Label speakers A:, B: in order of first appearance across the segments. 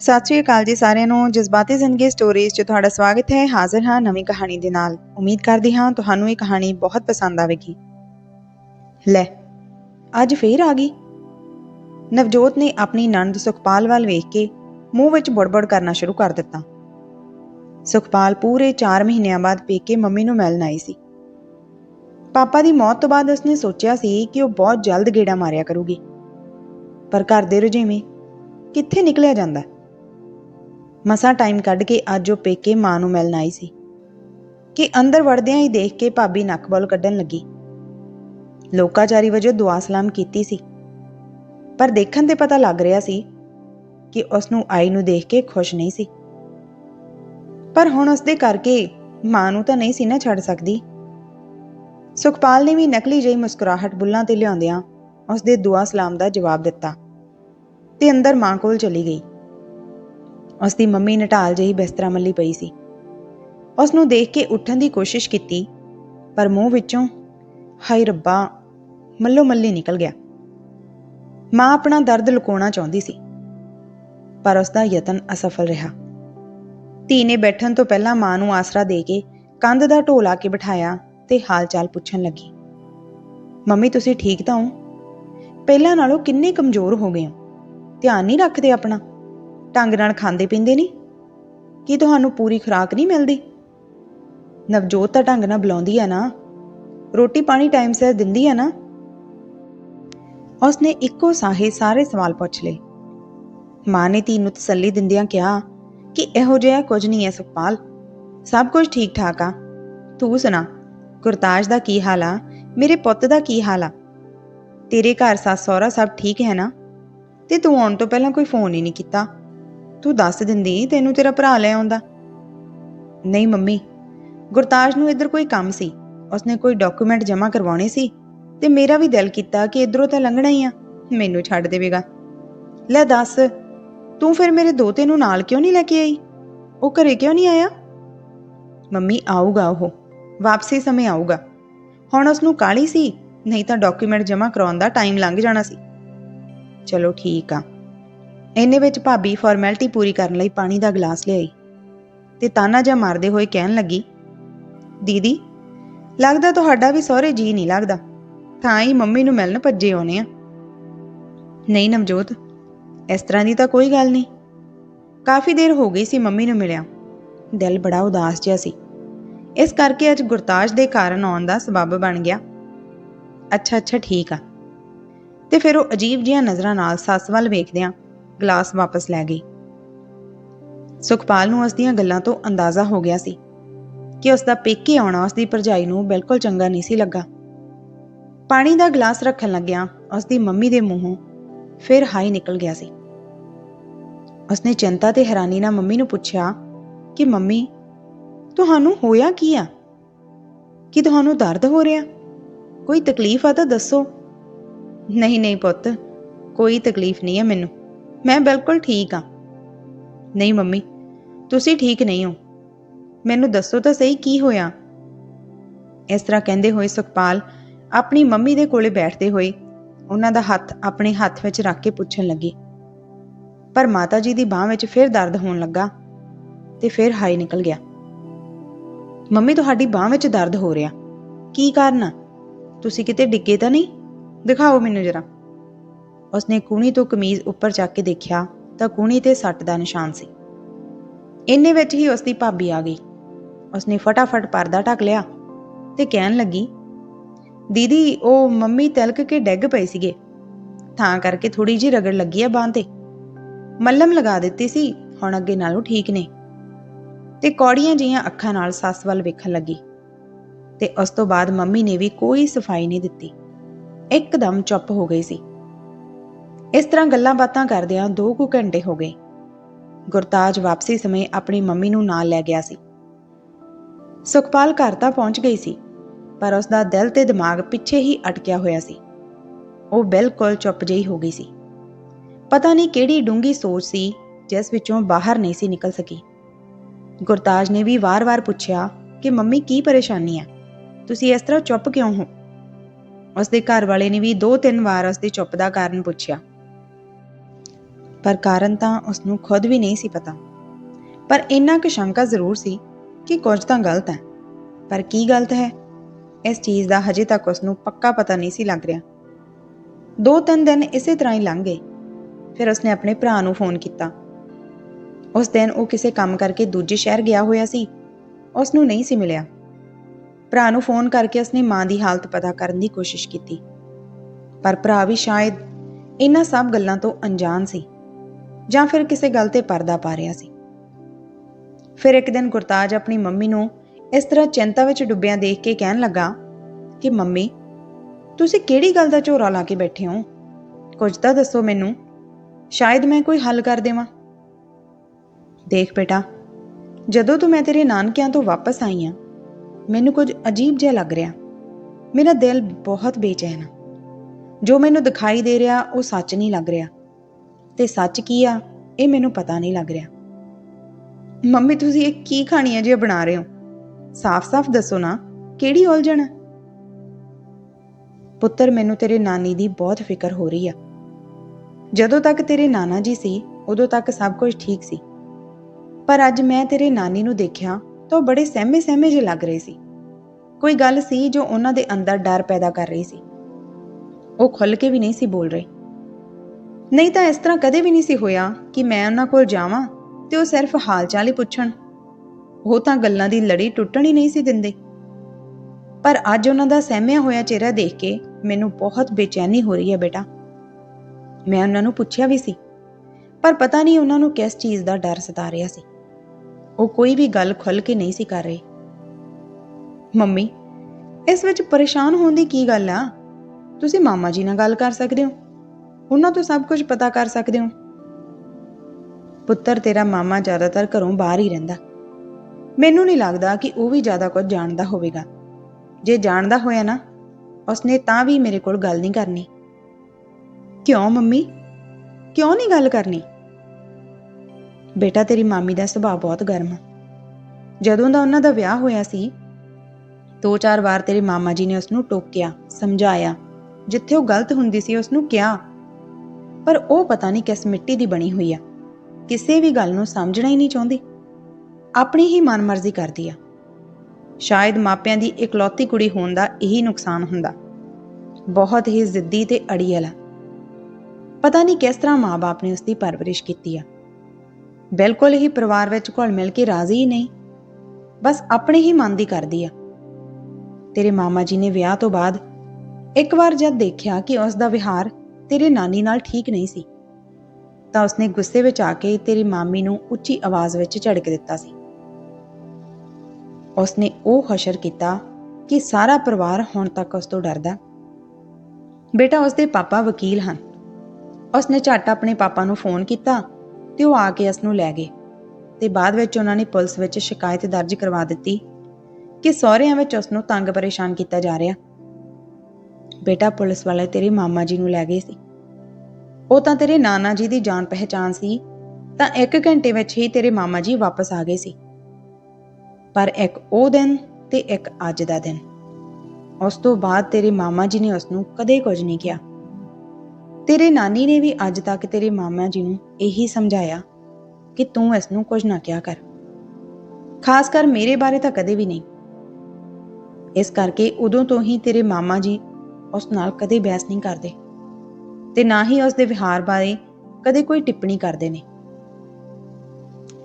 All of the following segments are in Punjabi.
A: ਸਤਿ ਸ਼੍ਰੀ ਅਕਾਲ ਜੀ ਸਾਰਿਆਂ ਨੂੰ। ਜਜ਼ਬਾਤੀ ਜ਼ਿੰਦਗੀ ਸਟੋਰੀਜ਼ 'ਚ ਤੁਹਾਡਾ ਸਵਾਗਤ ਹੈ। ਹਾਜ਼ਰ ਹਾਂ ਨਵੀਂ ਕਹਾਣੀ ਦੇ ਨਾਲ। ਉਮੀਦ ਕਰਦੀ ਹਾਂ ਤੁਹਾਨੂੰ ਇਹ ਕਹਾਣੀ ਬਹੁਤ ਪਸੰਦ ਆਵੇਗੀ। ਲੈ, ਅੱਜ ਫੇਰ ਆ ਗਈ। ਨਵਜੋਤ ਨੇ ਆਪਣੀ ਨਣਦ ਸੁਖਪਾਲ ਵੱਲ ਵੇਖ ਕੇ ਮੂੰਹ ਵਿੱਚ ਬੜਬੜ ਕਰਨਾ ਸ਼ੁਰੂ ਕਰ ਦਿੱਤਾ। ਸੁਖਪਾਲ ਪੂਰੇ 4 ਮਹੀਨਿਆਂ ਬਾਅਦ ਪੇਕੇ ਮੰਮੀ ਨੂੰ ਮਿਲਣ ਆਈ ਸੀ। ਪਾਪਾ ਦੀ ਮੌਤ ਤੋਂ ਬਾਅਦ ਉਸਨੇ ਸੋਚਿਆ ਸੀ ਕਿ ਉਹ ਬਹੁਤ ਜਲਦ ਗੇੜਾ ਮਾਰਿਆ ਕਰੂਗੀ। ਪਰ ਘਰ ਦੇ ਰੁਝੇਵੇਂ ਕਿੱਥੇ ਨਿਕਲਿਆ ਜਾਂਦਾ? ਮਸਾਂ ਟਾਈਮ ਕੱਢ ਕੇ ਅੱਜ ਉਹ ਪੇਕੇ ਮਾਂ ਨੂੰ ਮਿਲਣ ਆਈ ਸੀ। ਕਿ ਅੰਦਰ ਵੜਦਿਆਂ ਹੀ ਦੇਖ ਕੇ ਭਾਬੀ ਨੱਕਬੋਲ ਕੱਢਣ ਲੱਗੀ। ਲੋਕਾਚਾਰੀ ਵਜੋਂ ਦੁਆ ਸਲਾਮ ਕੀਤੀ ਸੀ। ਪਰ ਦੇਖਣ ਤੇ ਪਤਾ ਲੱਗ ਰਿਹਾ ਸੀ ਕਿ ਉਸ ਨੂੰ ਆਈ ਨੂੰ ਦੇਖ ਕੇ ਖੁਸ਼ ਨਹੀਂ ਸੀ। ਪਰ ਹੁਣ ਉਸ ਦੇ ਕਰਕੇ ਮਾਂ ਨੂੰ ਤਾਂ ਨਹੀਂ ਸੀ ਨਾ ਛੱਡ ਸਕਦੀ। ਸੁਖਪਾਲ ਨੇ ਵੀ ਨਕਲੀ ਜਿਹੀ ਮੁਸਕਰਾਹਟ ਬੁੱਲਾਂ ਤੇ ਲਿਆਉਂਦਿਆਂ ਉਸ ਦੇ ਦੁਆ ਸਲਾਮ ਦਾ ਜਵਾਬ ਦਿੱਤਾ ਤੇ ਅੰਦਰ ਮਾਂ ਕੋਲ ਚਲੀ ਗਈ। ਉਸ ਦੀ ਮੰਮੀ ਨਟਾਲ ਜਿਹੀ ਬਿਸਤਰਾ ਮੱਲੀ ਪਈ ਸੀ। ਉਸ ਨੂੰ ਦੇਖ ਕੇ ਉੱਠਣ ਦੀ ਕੋਸ਼ਿਸ਼ ਕੀਤੀ, ਪਰ ਮੂੰਹ ਵਿੱਚੋਂ ਹਾਈ ਰੱਬਾ, ਮੱਲੋ ਮੱਲੀ ਨਿਕਲ ਗਿਆ। ਮਾਂ ਆਪਣਾ ਦਰਦ ਲੁਕਾਉਣਾ ਚਾਹੁੰਦੀ ਸੀ, ਪਰ ਉਸ ਦਾ ਯਤਨ ਅਸਫਲ ਰਿਹਾ। ਧੀ ਨੇ ਬੈਠਣ ਤੋਂ ਪਹਿਲਾਂ ਮਾਂ ਨੂੰ ਆਸਰਾ ਦੇ ਕੇ ਕੰਧ ਦਾ ਢੋਲ ਆ ਕੇ ਬਿਠਾਇਆ ਤੇ ਹਾਲ ਚਾਲ ਪੁੱਛਣ ਲੱਗੀ। ਮੰਮੀ, ਤੁਸੀਂ ਠੀਕ ਤਾਂ ਹੋ? ਪਹਿਲਾਂ ਨਾਲੋਂ ਕਿੰਨੇ ਕਮਜ਼ੋਰ ਹੋ ਗਏ ਹੋ? ਧਿਆਨ ਨਹੀਂ ਰੱਖਦੇ ਆਪਣਾ? ਢੰਗ ਨਾਲ ਖਾਂਦੇ ਪੀਂਦੇ ਨਹੀਂ? ਕੀ ਤੁਹਾਨੂੰ ਪੂਰੀ ਖੁਰਾਕ ਨਹੀਂ ਮਿਲਦੀ? ਨਵਜੋਤ ਤਾਂ ਢੰਗ ਨਾਲ ਬੁਲਾਉਂਦੀ ਆ ਨਾ। ਰੋਟੀ ਪਾਣੀ ਟਾਈਮ ਸਿਰ ਦਿੰਦੀ ਆ ਨਾ। ਉਸਨੇ ਇੱਕੋ ਸਾਹੇ ਸਾਰੇ ਸਵਾਲ ਪੁੱਛ ਲਏ। ਮਾਂ ਨੇ ਧੀ ਨੂੰ ਤਸੱਲੀ ਦਿੰਦਿਆਂ ਕਿਹਾ ਕਿ ਇਹੋ ਜਿਹਾ ਕੁਝ ਨਹੀਂ ਹੈ ਸੁਖਪਾਲ। ਸਭ ਕੁਝ ਠੀਕ ਠਾਕ ਆ। ਤੂੰ ਸੁਣਾ, ਗੁਰਤਾਜ ਦਾ ਕੀ ਹਾਲ ਆ? ਮੇਰੇ ਪੁੱਤ ਦਾ ਕੀ ਹਾਲ ਆ? ਤੇਰੇ ਘਰ ਸੱਸ ਸਹੁਰਾ ਸਭ ਠੀਕ ਹੈ ਨਾ? ਤੇ ਤੂੰ ਆਉਣ ਤੋਂ ਪਹਿਲਾਂ ਕੋਈ ਫੋਨ ਹੀ ਨਹੀਂ ਕੀਤਾ। ਤੂੰ ਦੱਸ ਦਿੰਦੀ, ਤੈਨੂੰ ਤੇਰਾ ਭਰਾ ਲੈ ਆਉਂਦਾ। ਨਹੀਂ ਮੰਮੀ, ਗੁਰਤਾਜ ਨੂੰ ਇੱਧਰ ਕੋਈ ਕੰਮ ਸੀ। ਉਸਨੇ ਕੋਈ ਡਾਕੂਮੈਂਟ ਜਮ੍ਹਾਂ ਕਰਵਾਉਣੇ ਸੀ ਤੇ ਮੇਰਾ ਵੀ ਦਿਲ ਕੀਤਾ ਕਿ ਇਧਰੋਂ ਤਾਂ ਲੰਘਣਾ ਹੀ ਆ। ਮੈਨੂੰ ਛੱਡ ਦੇਵੇਗਾ। ਲੈ ਦੱਸ, ਤੂੰ ਫਿਰ ਮੇਰੇ ਦੋਤੇ ਨੂੰ ਨਾਲ ਕਿਉਂ ਨਹੀਂ ਲੈ ਕੇ ਆਈ? ਉਹ ਘਰੇ ਕਿਉਂ ਨਹੀਂ ਆਇਆ? ਮੰਮੀ ਆਊਗਾ ਉਹ, ਵਾਪਸੀ ਸਮੇਂ ਆਊਗਾ। ਹੁਣ ਉਸ ਨੂੰ ਕਾਲੀ ਸੀ? ਨਹੀਂ ਤਾਂ ਡਾਕੂਮੈਂਟ ਜਮ੍ਹਾਂ ਕਰਾਉਣ ਦਾ ਟਾਈਮ ਲੰਘ ਜਾਣਾ ਸੀ। ਚਲੋ ਠੀਕ ਆ। ਇੰਨੇ ਵਿੱਚ ਭਾਬੀ ਫਾਰਮੈਲਿਟੀ ਪੂਰੀ ਕਰਨ ਲਈ ਪਾਣੀ ਦਾ ਗਲਾਸ ਲਿਆਈ ਤੇ ਤਾਨਾ ਜਿਹਾ ਮਾਰਦੇ ਹੋਏ ਕਹਿਣ ਲੱਗੀ, ਦੀਦੀ, ਲੱਗਦਾ ਤੁਹਾਡਾ ਵੀ ਸਹੁਰੇ ਜੀ ਨਹੀਂ ਲੱਗਦਾ। ਤਾਂ ਹੀ ਮੰਮੀ ਨੂੰ ਮਿਲਣ ਭੱਜੇ ਆਉਨੇ ਆ। ਨਹੀਂ ਨਵਜੋਤ, ਇਸ ਤਰ੍ਹਾਂ ਦੀ ਤਾਂ ਕੋਈ ਗੱਲ ਨਹੀਂ। ਕਾਫੀ ਦੇਰ ਹੋ ਗਈ ਸੀ ਮੰਮੀ ਨੂੰ ਮਿਲਿਆ। ਦਿਲ ਬੜਾ ਉਦਾਸ ਜਿਹਾ ਸੀ। ਇਸ ਕਰਕੇ ਅੱਜ ਗੁਰਤਾਜ ਦੇ ਕਾਰਨ ਆਉਣ ਦਾ ਸਬਬ ਬਣ ਗਿਆ। ਅੱਛਾ ਅੱਛਾ, ਠੀਕ ਆ। ਤੇ ਫਿਰ ਉਹ ਅਜੀਬ ਜਿਹੀਆਂ ਨਜ਼ਰਾਂ ਨਾਲ ਸੱਸ ਵੱਲ ਵੇਖਦਿਆਂ ਗਲਾਸ ਵਾਪਸ ਲੈ ਗਈ। ਸੁਖਪਾਲ ਨੂੰ ਉਸ ਦੀਆਂ ਗੱਲਾਂ ਤੋਂ ਅੰਦਾਜ਼ਾ ਹੋ ਗਿਆ ਸੀ ਕਿ ਉਸ ਦਾ ਪੇਕੇ ਆਉਣਾ ਉਸ ਦੀ ਭਰਜਾਈ ਨੂੰ ਬਿਲਕੁਲ ਚੰਗਾ ਨਹੀਂ ਸੀ ਲੱਗਾ। ਪਾਣੀ ਦਾ ਗਲਾਸ ਰੱਖਣ ਲੱਗਿਆ ਉਸ ਦੀ ਮੰਮੀ ਦੇ ਮੂੰਹੋਂ ਫਿਰ ਹਾਈ ਨਿਕਲ ਗਿਆ ਸੀ। ਉਸਨੇ ਚਿੰਤਾ ਤੇ ਹੈਰਾਨੀ ਨਾਲ ਮੰਮੀ ਨੂੰ ਪੁੱਛਿਆ ਕਿ, ਮੰਮੀ, ਤੁਹਾਨੂੰ ਹੋਇਆ ਕੀ ਆ? ਕੀ ਤੁਹਾਨੂੰ ਦਰਦ ਹੋ ਰਿਹਾ? ਕੋਈ ਤਕਲੀਫ ਆ ਤਾਂ ਦੱਸੋ? ਨਹੀਂ ਨਹੀਂ ਪੁੱਤ, ਕੋਈ ਤਕਲੀਫ ਨਹੀਂ ਹੈ ਮੈਨੂੰ। ਮੈਂ ਬਿਲਕੁਲ ਠੀਕ ਹਾਂ। ਨਹੀਂ ਮੰਮੀ, ਤੁਸੀਂ ਠੀਕ ਨਹੀਂ ਹੋ। ਮੈਨੂੰ ਦੱਸੋ ਤਾਂ ਸਹੀ ਕੀ ਹੋਇਆ। ਇਸ ਤਰ੍ਹਾਂ ਕਹਿੰਦੇ ਹੋਏ ਸੁਖਪਾਲ ਆਪਣੀ ਮੰਮੀ ਦੇ ਕੋਲੇ ਬੈਠਦੇ ਹੋਏ ਉਹਨਾਂ ਦਾ ਹੱਥ ਆਪਣੇ ਹੱਥ ਵਿੱਚ ਰੱਖ ਕੇ ਪੁੱਛਣ ਲੱਗੇ। ਪਰ ਮਾਤਾ ਜੀ ਦੀ ਬਾਹ ਵਿੱਚ ਫਿਰ ਦਰਦ ਹੋਣ ਲੱਗਾ ਤੇ ਫਿਰ ਹਾਈ ਨਿਕਲ ਗਿਆ। ਮੰਮੀ, ਤੁਹਾਡੀ ਬਾਹ ਵਿੱਚ ਦਰਦ ਹੋ ਰਿਹਾ। ਕੀ ਕਾਰਨ ਆ? ਤੁਸੀਂ ਕਿਤੇ ਡਿੱਗੇ ਤਾਂ ਨਹੀਂ? ਦਿਖਾਓ ਮੈਨੂੰ ਜਰਾ। ਉਸਨੇ ਕੂਣੀ ਤੋਂ ਕਮੀਜ਼ ਉੱਪਰ ਚੱਕ ਕੇ ਦੇਖਿਆ ਤਾਂ ਕੂਣੀ ਤੇ ਸੱਟ ਦਾ ਨਿਸ਼ਾਨ ਸੀ। ਇੰਨੇ ਵਿੱਚ ਹੀ ਉਸਦੀ ਭਾਬੀ ਆ ਗਈ। ਉਸਨੇ ਫਟਾਫਟ ਪਰਦਾ ਢੱਕ ਲਿਆ ਤੇ ਕਹਿਣ ਲੱਗੀ, ਦੀਦੀ, ਉਹ ਮੰਮੀ ਤਿਲਕ ਕੇ ਡਿੱਗ ਪਏ ਸੀਗੇ। ਤਾਂ ਕਰਕੇ ਥੋੜੀ ਜਿਹੀ ਰਗੜ ਲੱਗੀ ਆ ਬਾਂਹ ਤੇ। ਮੱਲਮ ਲਗਾ ਦਿੱਤੀ ਸੀ, ਹੁਣ ਅੱਗੇ ਨਾਲੋਂ ਠੀਕ ਨੇ। ਤੇ ਕੌੜੀਆਂ ਜੀਆਂ ਅੱਖਾਂ ਨਾਲ ਸੱਸ ਵੱਲ ਵੇਖਣ ਲੱਗੀ। ਤੇ ਉਸ ਤੋਂ ਬਾਅਦ ਮੰਮੀ ਨੇ ਵੀ ਕੋਈ ਸਫ਼ਾਈ ਨਹੀਂ ਦਿੱਤੀ। ਇੱਕਦਮ ਚੁੱਪ ਹੋ ਗਈ ਸੀ। ਇਸ ਤਰ੍ਹਾਂ ਗੱਲਾਂ ਬਾਤਾਂ ਕਰਦਿਆਂ 2 ਕੁ ਘੰਟੇ ਹੋ ਗਏ। ਗੁਰਤਾਜ ਵਾਪਸੀ ਸਮੇਂ ਆਪਣੀ ਮੰਮੀ ਨੂੰ ਨਾਲ ਲੈ ਗਿਆ ਸੀ। ਸੁਖਪਾਲ ਘਰ ਤਾਂ ਪਹੁੰਚ ਗਈ ਸੀ, ਪਰ ਉਸ ਦਾ ਦਿਲ ਤੇ ਦਿਮਾਗ ਪਿੱਛੇ ਹੀ ਅਟਕਿਆ ਹੋਇਆ ਸੀ। ਉਹ ਬਿਲਕੁਲ ਚੁੱਪ ਜਿਹੀ ਹੋ ਗਈ ਸੀ। ਪਤਾ ਨਹੀਂ ਕਿਹੜੀ ਡੂੰਗੀ ਸੋਚ ਸੀ, ਜਿਸ ਵਿੱਚੋਂ ਬਾਹਰ ਨਹੀਂ ਸੀ ਨਿਕਲ ਸਕੀ। ਗੁਰਤਾਜ ਨੇ ਵੀ ਵਾਰ-ਵਾਰ ਪੁੱਛਿਆ ਕਿ, ਮੰਮੀ, ਕੀ ਪਰੇਸ਼ਾਨੀ ਹੈ ਤੁਸੀਂ ਇਸ ਤਰ੍ਹਾਂ ਚੁੱਪ ਕਿਉਂ ਹੋ? ਉਸ ਦੇ ਘਰ ਵਾਲੇ ਨੇ ਵੀ ਦੋ ਤਿੰਨ ਵਾਰ ਉਸ ਦੀ ਚੁੱਪ ਦਾ ਕਾਰਨ ਪੁੱਛਿਆ। ਪਰ ਕਾਰਨ ਤਾਂ ਉਸ ਨੂੰ ਖੁਦ ਵੀ ਨਹੀਂ ਸੀ ਪਤਾ। ਪਰ ਇੰਨਾ ਕੁ ਸ਼ੰਕਾ ਜ਼ਰੂਰ ਸੀ ਕਿ ਕੁਝ ਤਾਂ ਗਲਤ ਹੈ। ਪਰ ਕੀ ਗਲਤ ਹੈ? ਇਸ ਚੀਜ਼ ਦਾ ਹਜੇ ਤੱਕ ਉਸ ਨੂੰ ਪੱਕਾ ਪਤਾ ਨਹੀਂ ਸੀ ਲੱਗ ਰਿਹਾ। ਦੋ ਤਿੰਨ ਦਿਨ ਇਸੇ ਤਰ੍ਹਾਂ ਹੀ ਲੰਘ ਗਏ। ਫਿਰ ਉਸਨੇ ਆਪਣੇ ਭਰਾ ਨੂੰ ਫੋਨ ਕੀਤਾ। ਉਸ ਦਿਨ ਉਹ ਕਿਸੇ ਕੰਮ ਕਰਕੇ ਦੂਜੇ ਸ਼ਹਿਰ ਗਿਆ ਹੋਇਆ ਸੀ। ਉਸ ਨੂੰ ਨਹੀਂ ਸੀ ਮਿਲਿਆ। ਭਰਾ ਨੂੰ ਫੋਨ ਕਰਕੇ ਉਸਨੇ ਮਾਂ ਦੀ ਹਾਲਤ ਪਤਾ ਕਰਨ ਦੀ ਕੋਸ਼ਿਸ਼ ਕੀਤੀ। ਪਰ ਭਰਾ ਵੀ ਸ਼ਾਇਦ ਇਹਨਾਂ ਸਭ ਗੱਲਾਂ ਤੋਂ ਅਣਜਾਣ ਸੀ। ਜਾਂ ਫਿਰ ਕਿਸੇ ਗੱਲ ਤੇ ਪਰਦਾ ਪਾ ਰਿਹਾ ਸੀ। ਫਿਰ ਇੱਕ ਦਿਨ ਗੁਰਤਾਜ ਆਪਣੀ ਮੰਮੀ ਨੂੰ ਇਸ ਤਰ੍ਹਾਂ ਚਿੰਤਾ ਵਿੱਚ ਡੁੱਬਿਆਂ ਦੇਖ ਕੇ ਕਹਿਣ ਲੱਗਾ ਕਿ, ਮੰਮੀ, ਤੁਸੀਂ ਕਿਹੜੀ ਗੱਲ ਦਾ ਝੋਰਾ ਲਾ ਕੇ ਬੈਠੇ ਹੋ? ਕੁਝ ਤਾਂ ਦੱਸੋ ਮੈਨੂੰ। ਸ਼ਾਇਦ ਮੈਂ ਕੋਈ ਹੱਲ ਕਰ ਦੇਵਾਂ। ਦੇਖ ਬੇਟਾ, ਜਦੋਂ ਤੋਂ ਮੈਂ ਤੇਰੇ ਨਾਨਕਿਆਂ ਤੋਂ ਵਾਪਸ ਆਈ ਆ, ਮੈਨੂੰ ਕੁਝ ਅਜੀਬ ਜਿਹਾ ਲੱਗ ਰਿਹਾ। ਮੇਰਾ ਦਿਲ ਬਹੁਤ ਬੇਚੈਨ ਆ। ਜੋ ਮੈਨੂੰ ਦਿਖਾਈ ਦੇ ਰਿਹਾ ਉਹ ਸੱਚ ਨਹੀਂ ਲੱਗ ਰਿਹਾ। ਤੇ ਸੱਚ ਕੀ ਆ? ਇਹ ਮੈਨੂੰ ਪਤਾ ਨਹੀਂ ਲੱਗ ਰਿਹਾ। ਮੰਮੀ, ਤੁਸੀਂ ਇਹ ਕੀ ਖਾਣੀਆਂ ਜਿਹਾ ਬਣਾ ਰਹੇ ਹੋ? ਸਾਫ਼-ਸਾਫ਼ ਦੱਸੋ ਨਾ, ਕਿਹੜੀ ਉਲਝਣ ਹੈ ਪੁੱਤਰ, ਮੈਨੂੰ ਤੇਰੇ ਨਾਨੀ ਦੀ ਬਹੁਤ ਫਿਕਰ ਹੋ ਰਹੀ ਆ। ਜਦੋਂ ਤੱਕ ਤੇਰੇ ਨਾਨਾ ਜੀ ਸੀ, ਉਦੋਂ ਤੱਕ ਸਭ ਕੁਝ ਠੀਕ ਸੀ। ਪਰ ਅੱਜ ਮੈਂ ਤੇਰੇ ਨਾਨੀ ਨੂੰ ਦੇਖਿਆ, ਤਾਂ ਉਹ ਬੜੇ ਸਹਿਮੇ-ਸਹਿਮੇ ਜਿਹੇ ਲੱਗ ਰਹੇ ਸੀ। ਕੋਈ ਗੱਲ ਸੀ ਜੋ ਉਹਨਾਂ ਦੇ ਅੰਦਰ ਡਰ ਪੈਦਾ ਕਰ ਰਹੀ ਸੀ। ਉਹ ਖੁੱਲ ਕੇ ਵੀ ਨਹੀਂ ਸੀ ਬੋਲ ਰਹੇ। ਨਹੀਂ ਤਾਂ ਇਸ ਤਰ੍ਹਾਂ ਕਦੇ ਵੀ ਨਹੀਂ ਸੀ ਹੋਇਆ ਕਿ ਮੈਂ ਉਹਨਾਂ ਕੋਲ ਜਾਵਾਂ ਤੇ ਉਹ ਸਿਰਫ ਹਾਲ-ਚਾਲ ਹੀ ਪੁੱਛਣ। ਉਹ ਤਾਂ ਗੱਲਾਂ ਦੀ ਲੜੀ ਟੁੱਟਣ ਹੀ ਨਹੀਂ ਸੀ ਦਿੰਦੇ। ਪਰ ਅੱਜ ਉਹਨਾਂ ਦਾ ਸਹਿਮਿਆ ਹੋਇਆ ਚਿਹਰਾ ਦੇਖ ਕੇ ਮੈਨੂੰ ਬਹੁਤ ਬੇਚੈਨੀ ਹੋ ਰਹੀ ਹੈ ਬੇਟਾ। ਮੈਂ ਉਹਨਾਂ ਨੂੰ ਪੁੱਛਿਆ ਵੀ ਸੀ, ਪਰ ਪਤਾ ਨਹੀਂ ਉਹਨਾਂ ਨੂੰ ਕਿਸ ਚੀਜ਼ ਦਾ ਡਰ ਸਤਾ ਰਿਹਾ ਸੀ। ਉਹ ਕੋਈ ਵੀ ਗੱਲ ਖੁੱਲ ਕੇ ਨਹੀਂ ਸੀ ਕਰ ਰਹੇ। ਮੰਮੀ, ਇਸ ਵਿੱਚ ਪਰੇਸ਼ਾਨ ਹੋਣ ਦੀ ਕੀ ਗੱਲ ਆ? ਤੁਸੀਂ ਮਾਮਾ ਜੀ ਨਾਲ ਗੱਲ ਕਰ ਸਕਦੇ ਹੋ? ਉਹਨਾਂ ਤੋਂ ਸਭ ਕੁਝ ਪਤਾ ਕਰ ਸਕਦੇ ਹੋ? ਪੁੱਤਰ ਤੇਰਾ ਮਾਮਾ ਜ਼ਿਆਦਾਤਰ ਘਰੋਂ ਬਾਹਰ ਹੀ ਰਹਿੰਦਾ। ਮੈਨੂੰ ਨਹੀਂ ਲੱਗਦਾ ਕਿ ਉਹ ਵੀ ਜ਼ਿਆਦਾ ਕੁਝ ਜਾਣਦਾ ਹੋਵੇਗਾ। ਜੇ ਜਾਣਦਾ ਹੋਇਆ ਨਾ, ਉਸਨੇ ਤਾਂ ਵੀ ਮੇਰੇ ਕੋਲ ਗੱਲ ਨਹੀਂ ਕਰਨੀ। ਕਿਉਂ ਮੰਮੀ? ਕਿਉਂ ਨਹੀਂ ਗੱਲ ਕਰਨੀ? ਬੇਟਾ, ਤੇਰੀ ਮਾਮੀ ਦਾ ਸੁਭਾਅ ਬਹੁਤ ਗਰਮ ਹੈ ਜਦੋਂ ਦਾ ਉਹਨਾਂ ਦਾ ਵਿਆਹ ਹੋਇਆ ਸੀ, ਦੋ ਚਾਰ ਵਾਰ ਤੇਰੇ ਮਾਮਾ ਜੀ ਨੇ ਉਸ ਨੂੰ ਟੋਕਿਆ, ਸਮਝਾਇਆ, ਜਿੱਥੇ ਉਹ ਗਲਤ ਹੁੰਦੀ ਸੀ ਉਸ ਨੂੰ ਕਿਹਾ। ਪਰ ਉਹ ਪਤਾ ਨਹੀਂ ਕਿਸ ਮਿੱਟੀ ਦੀ ਬਣੀ ਹੋਈ ਆ। ਕਿਸੇ ਵੀ ਗੱਲ ਨੂੰ ਸਮਝਣਾ ਹੀ ਨਹੀਂ ਚਾਹੁੰਦੀ। ਆਪਣੀ ਹੀ ਮਨਮਰਜ਼ੀ ਕਰਦੀ ਆ। ਸ਼ਾਇਦ ਮਾਪਿਆਂ ਦੀ ਇਕਲੌਤੀ ਕੁੜੀ ਹੋਣ ਦਾ ਇਹੀ ਨੁਕਸਾਨ ਹੁੰਦਾ। ਬਹੁਤ ਹੀ ਜ਼ਿੱਦੀ ਤੇ ਅੜੀਅਲ ਆ। ਪਤਾ ਨਹੀਂ ਕਿਸ ਤਰ੍ਹਾਂ ਮਾਪੇ ਨੇ ਉਸ ਦੀ ਪਰਵਰਿਸ਼ ਕੀਤੀ ਆ। ਬਿਲਕੁਲ ਹੀ ਪਰਿਵਾਰ ਵਿੱਚ ਘੁਲ ਮਿਲ ਕੇ ਰਾਜ਼ੀ ਹੀ ਨਹੀਂ। ਬਸ ਆਪਣੇ ਹੀ ਮਨ ਦੀ ਕਰਦੀ ਆ। ਤੇਰੇ ਮਾਮਾ ਜੀ ਨੇ ਵਿਆਹ ਤੋਂ ਬਾਅਦ ਇੱਕ ਵਾਰ ਜਦ ਦੇਖਿਆ ਕਿ ਉਸ ਦਾ ਵਿਹਾਰ ਤੇਰੇ ਨਾਨੀ ਨਾਲ ਠੀਕ ਨਹੀਂ ਸੀ। ਤਾਂ ਉਸਨੇ ਗੁੱਸੇ ਵਿੱਚ ਆ ਕੇ ਤੇਰੀ ਮਾਮੀ ਨੂੰ ਉੱਚੀ ਆਵਾਜ਼ ਵਿੱਚ ਝੜਕ ਦਿੱਤਾ ਸੀ। ਉਸਨੇ ਉਹ ਹਸ਼ਰ ਕੀਤਾ ਕਿ ਸਾਰਾ ਪਰਿਵਾਰ ਹੁਣ ਤੱਕ ਉਸ ਤੋਂ ਡਰਦਾ ਬੇਟਾ, ਉਸਦੇ ਪਾਪਾ ਵਕੀਲ ਹਨ। ਉਸਨੇ ਝੱਟ ਆਪਣੇ ਪਾਪਾ ਨੂੰ ਫੋਨ ਕੀਤਾ ਤੇ ਉਹ ਆ ਕੇ ਉਸ ਨੂੰ ਲੈ ਗਏ ਤੇ ਬਾਅਦ ਵਿੱਚ ਉਹਨਾਂ ਨੇ ਪੁਲਿਸ ਵਿੱਚ ਸ਼ਿਕਾਇਤ ਦਰਜ ਕਰਵਾ ਦਿੱਤੀ ਕਿ ਸਹੁਰਿਆਂ ਵਿੱਚ ਉਸ ਨੂੰ ਤੰਗ ਪਰੇਸ਼ਾਨ ਕੀਤਾ ਜਾ ਰਿਹਾ ਬੇਟਾ ਪੁਲਿਸ ਵਾਲੇ ਤੇਰੇ ਮਾਮਾ ਜੀ ਨੂੰ ਲੈ ਗਏ ਸੀ। ਉਹ ਤਾਂ ਤੇਰੇ ਨਾਨਾ ਜੀ ਦੀ ਜਾਣ ਪਹਿਚਾਨ ਸੀ, ਤਾਂ ਇੱਕ ਘੰਟੇ ਵਿੱਚ ਹੀ ਤੇਰੇ ਮਾਮਾ ਜੀ ਵਾਪਸ ਆ ਗਏ ਸੀ। ਪਰ ਇੱਕ ਉਹ ਦਿਨ ਤੇ ਇੱਕ ਅੱਜ ਦਾ ਦਿਨ। ਉਸ ਤੋਂ ਬਾਅਦ ਤੇਰੇ ਮਾਮਾ ਜੀ ਨੇ ਉਸ ਨੂੰ ਕਦੇ ਕੁਝ ਨਹੀਂ ਕਿਹਾ। ਤੇਰੇ ਨਾਨੀ ਨੇ ਵੀ ਅੱਜ ਤੱਕ ਤੇਰੇ ਮਾਮਾ ਜੀ ਨੂੰ ਇਹੀ ਸਮਝਾਇਆ ਕਿ ਤੂੰ ਇਸ ਨੂੰ ਕੁਝ ਨਾ ਕਿਹਾ ਕਰ। ਖਾਸ ਕਰ ਮੇਰੇ ਬਾਰੇ ਤਾਂ ਕਦੇ ਵੀ ਨਹੀਂ। ਇਸ ਕਰਕੇ ਉਦੋਂ ਤੋਂ ਹੀ ਤੇਰੇ ਮਾਮਾ ਜੀ ਉਸ ਨਾਲ ਕਦੇ ਬਹਿਸ ਨਹੀਂ ਕਰਦੇ ਤੇ ਨਾ ਹੀ ਉਸ ਦੇ ਵਿਹਾਰ ਬਾਰੇ ਕਦੇ ਕੋਈ ਟਿੱਪਣੀ ਕਰਦੇ ਨੇ।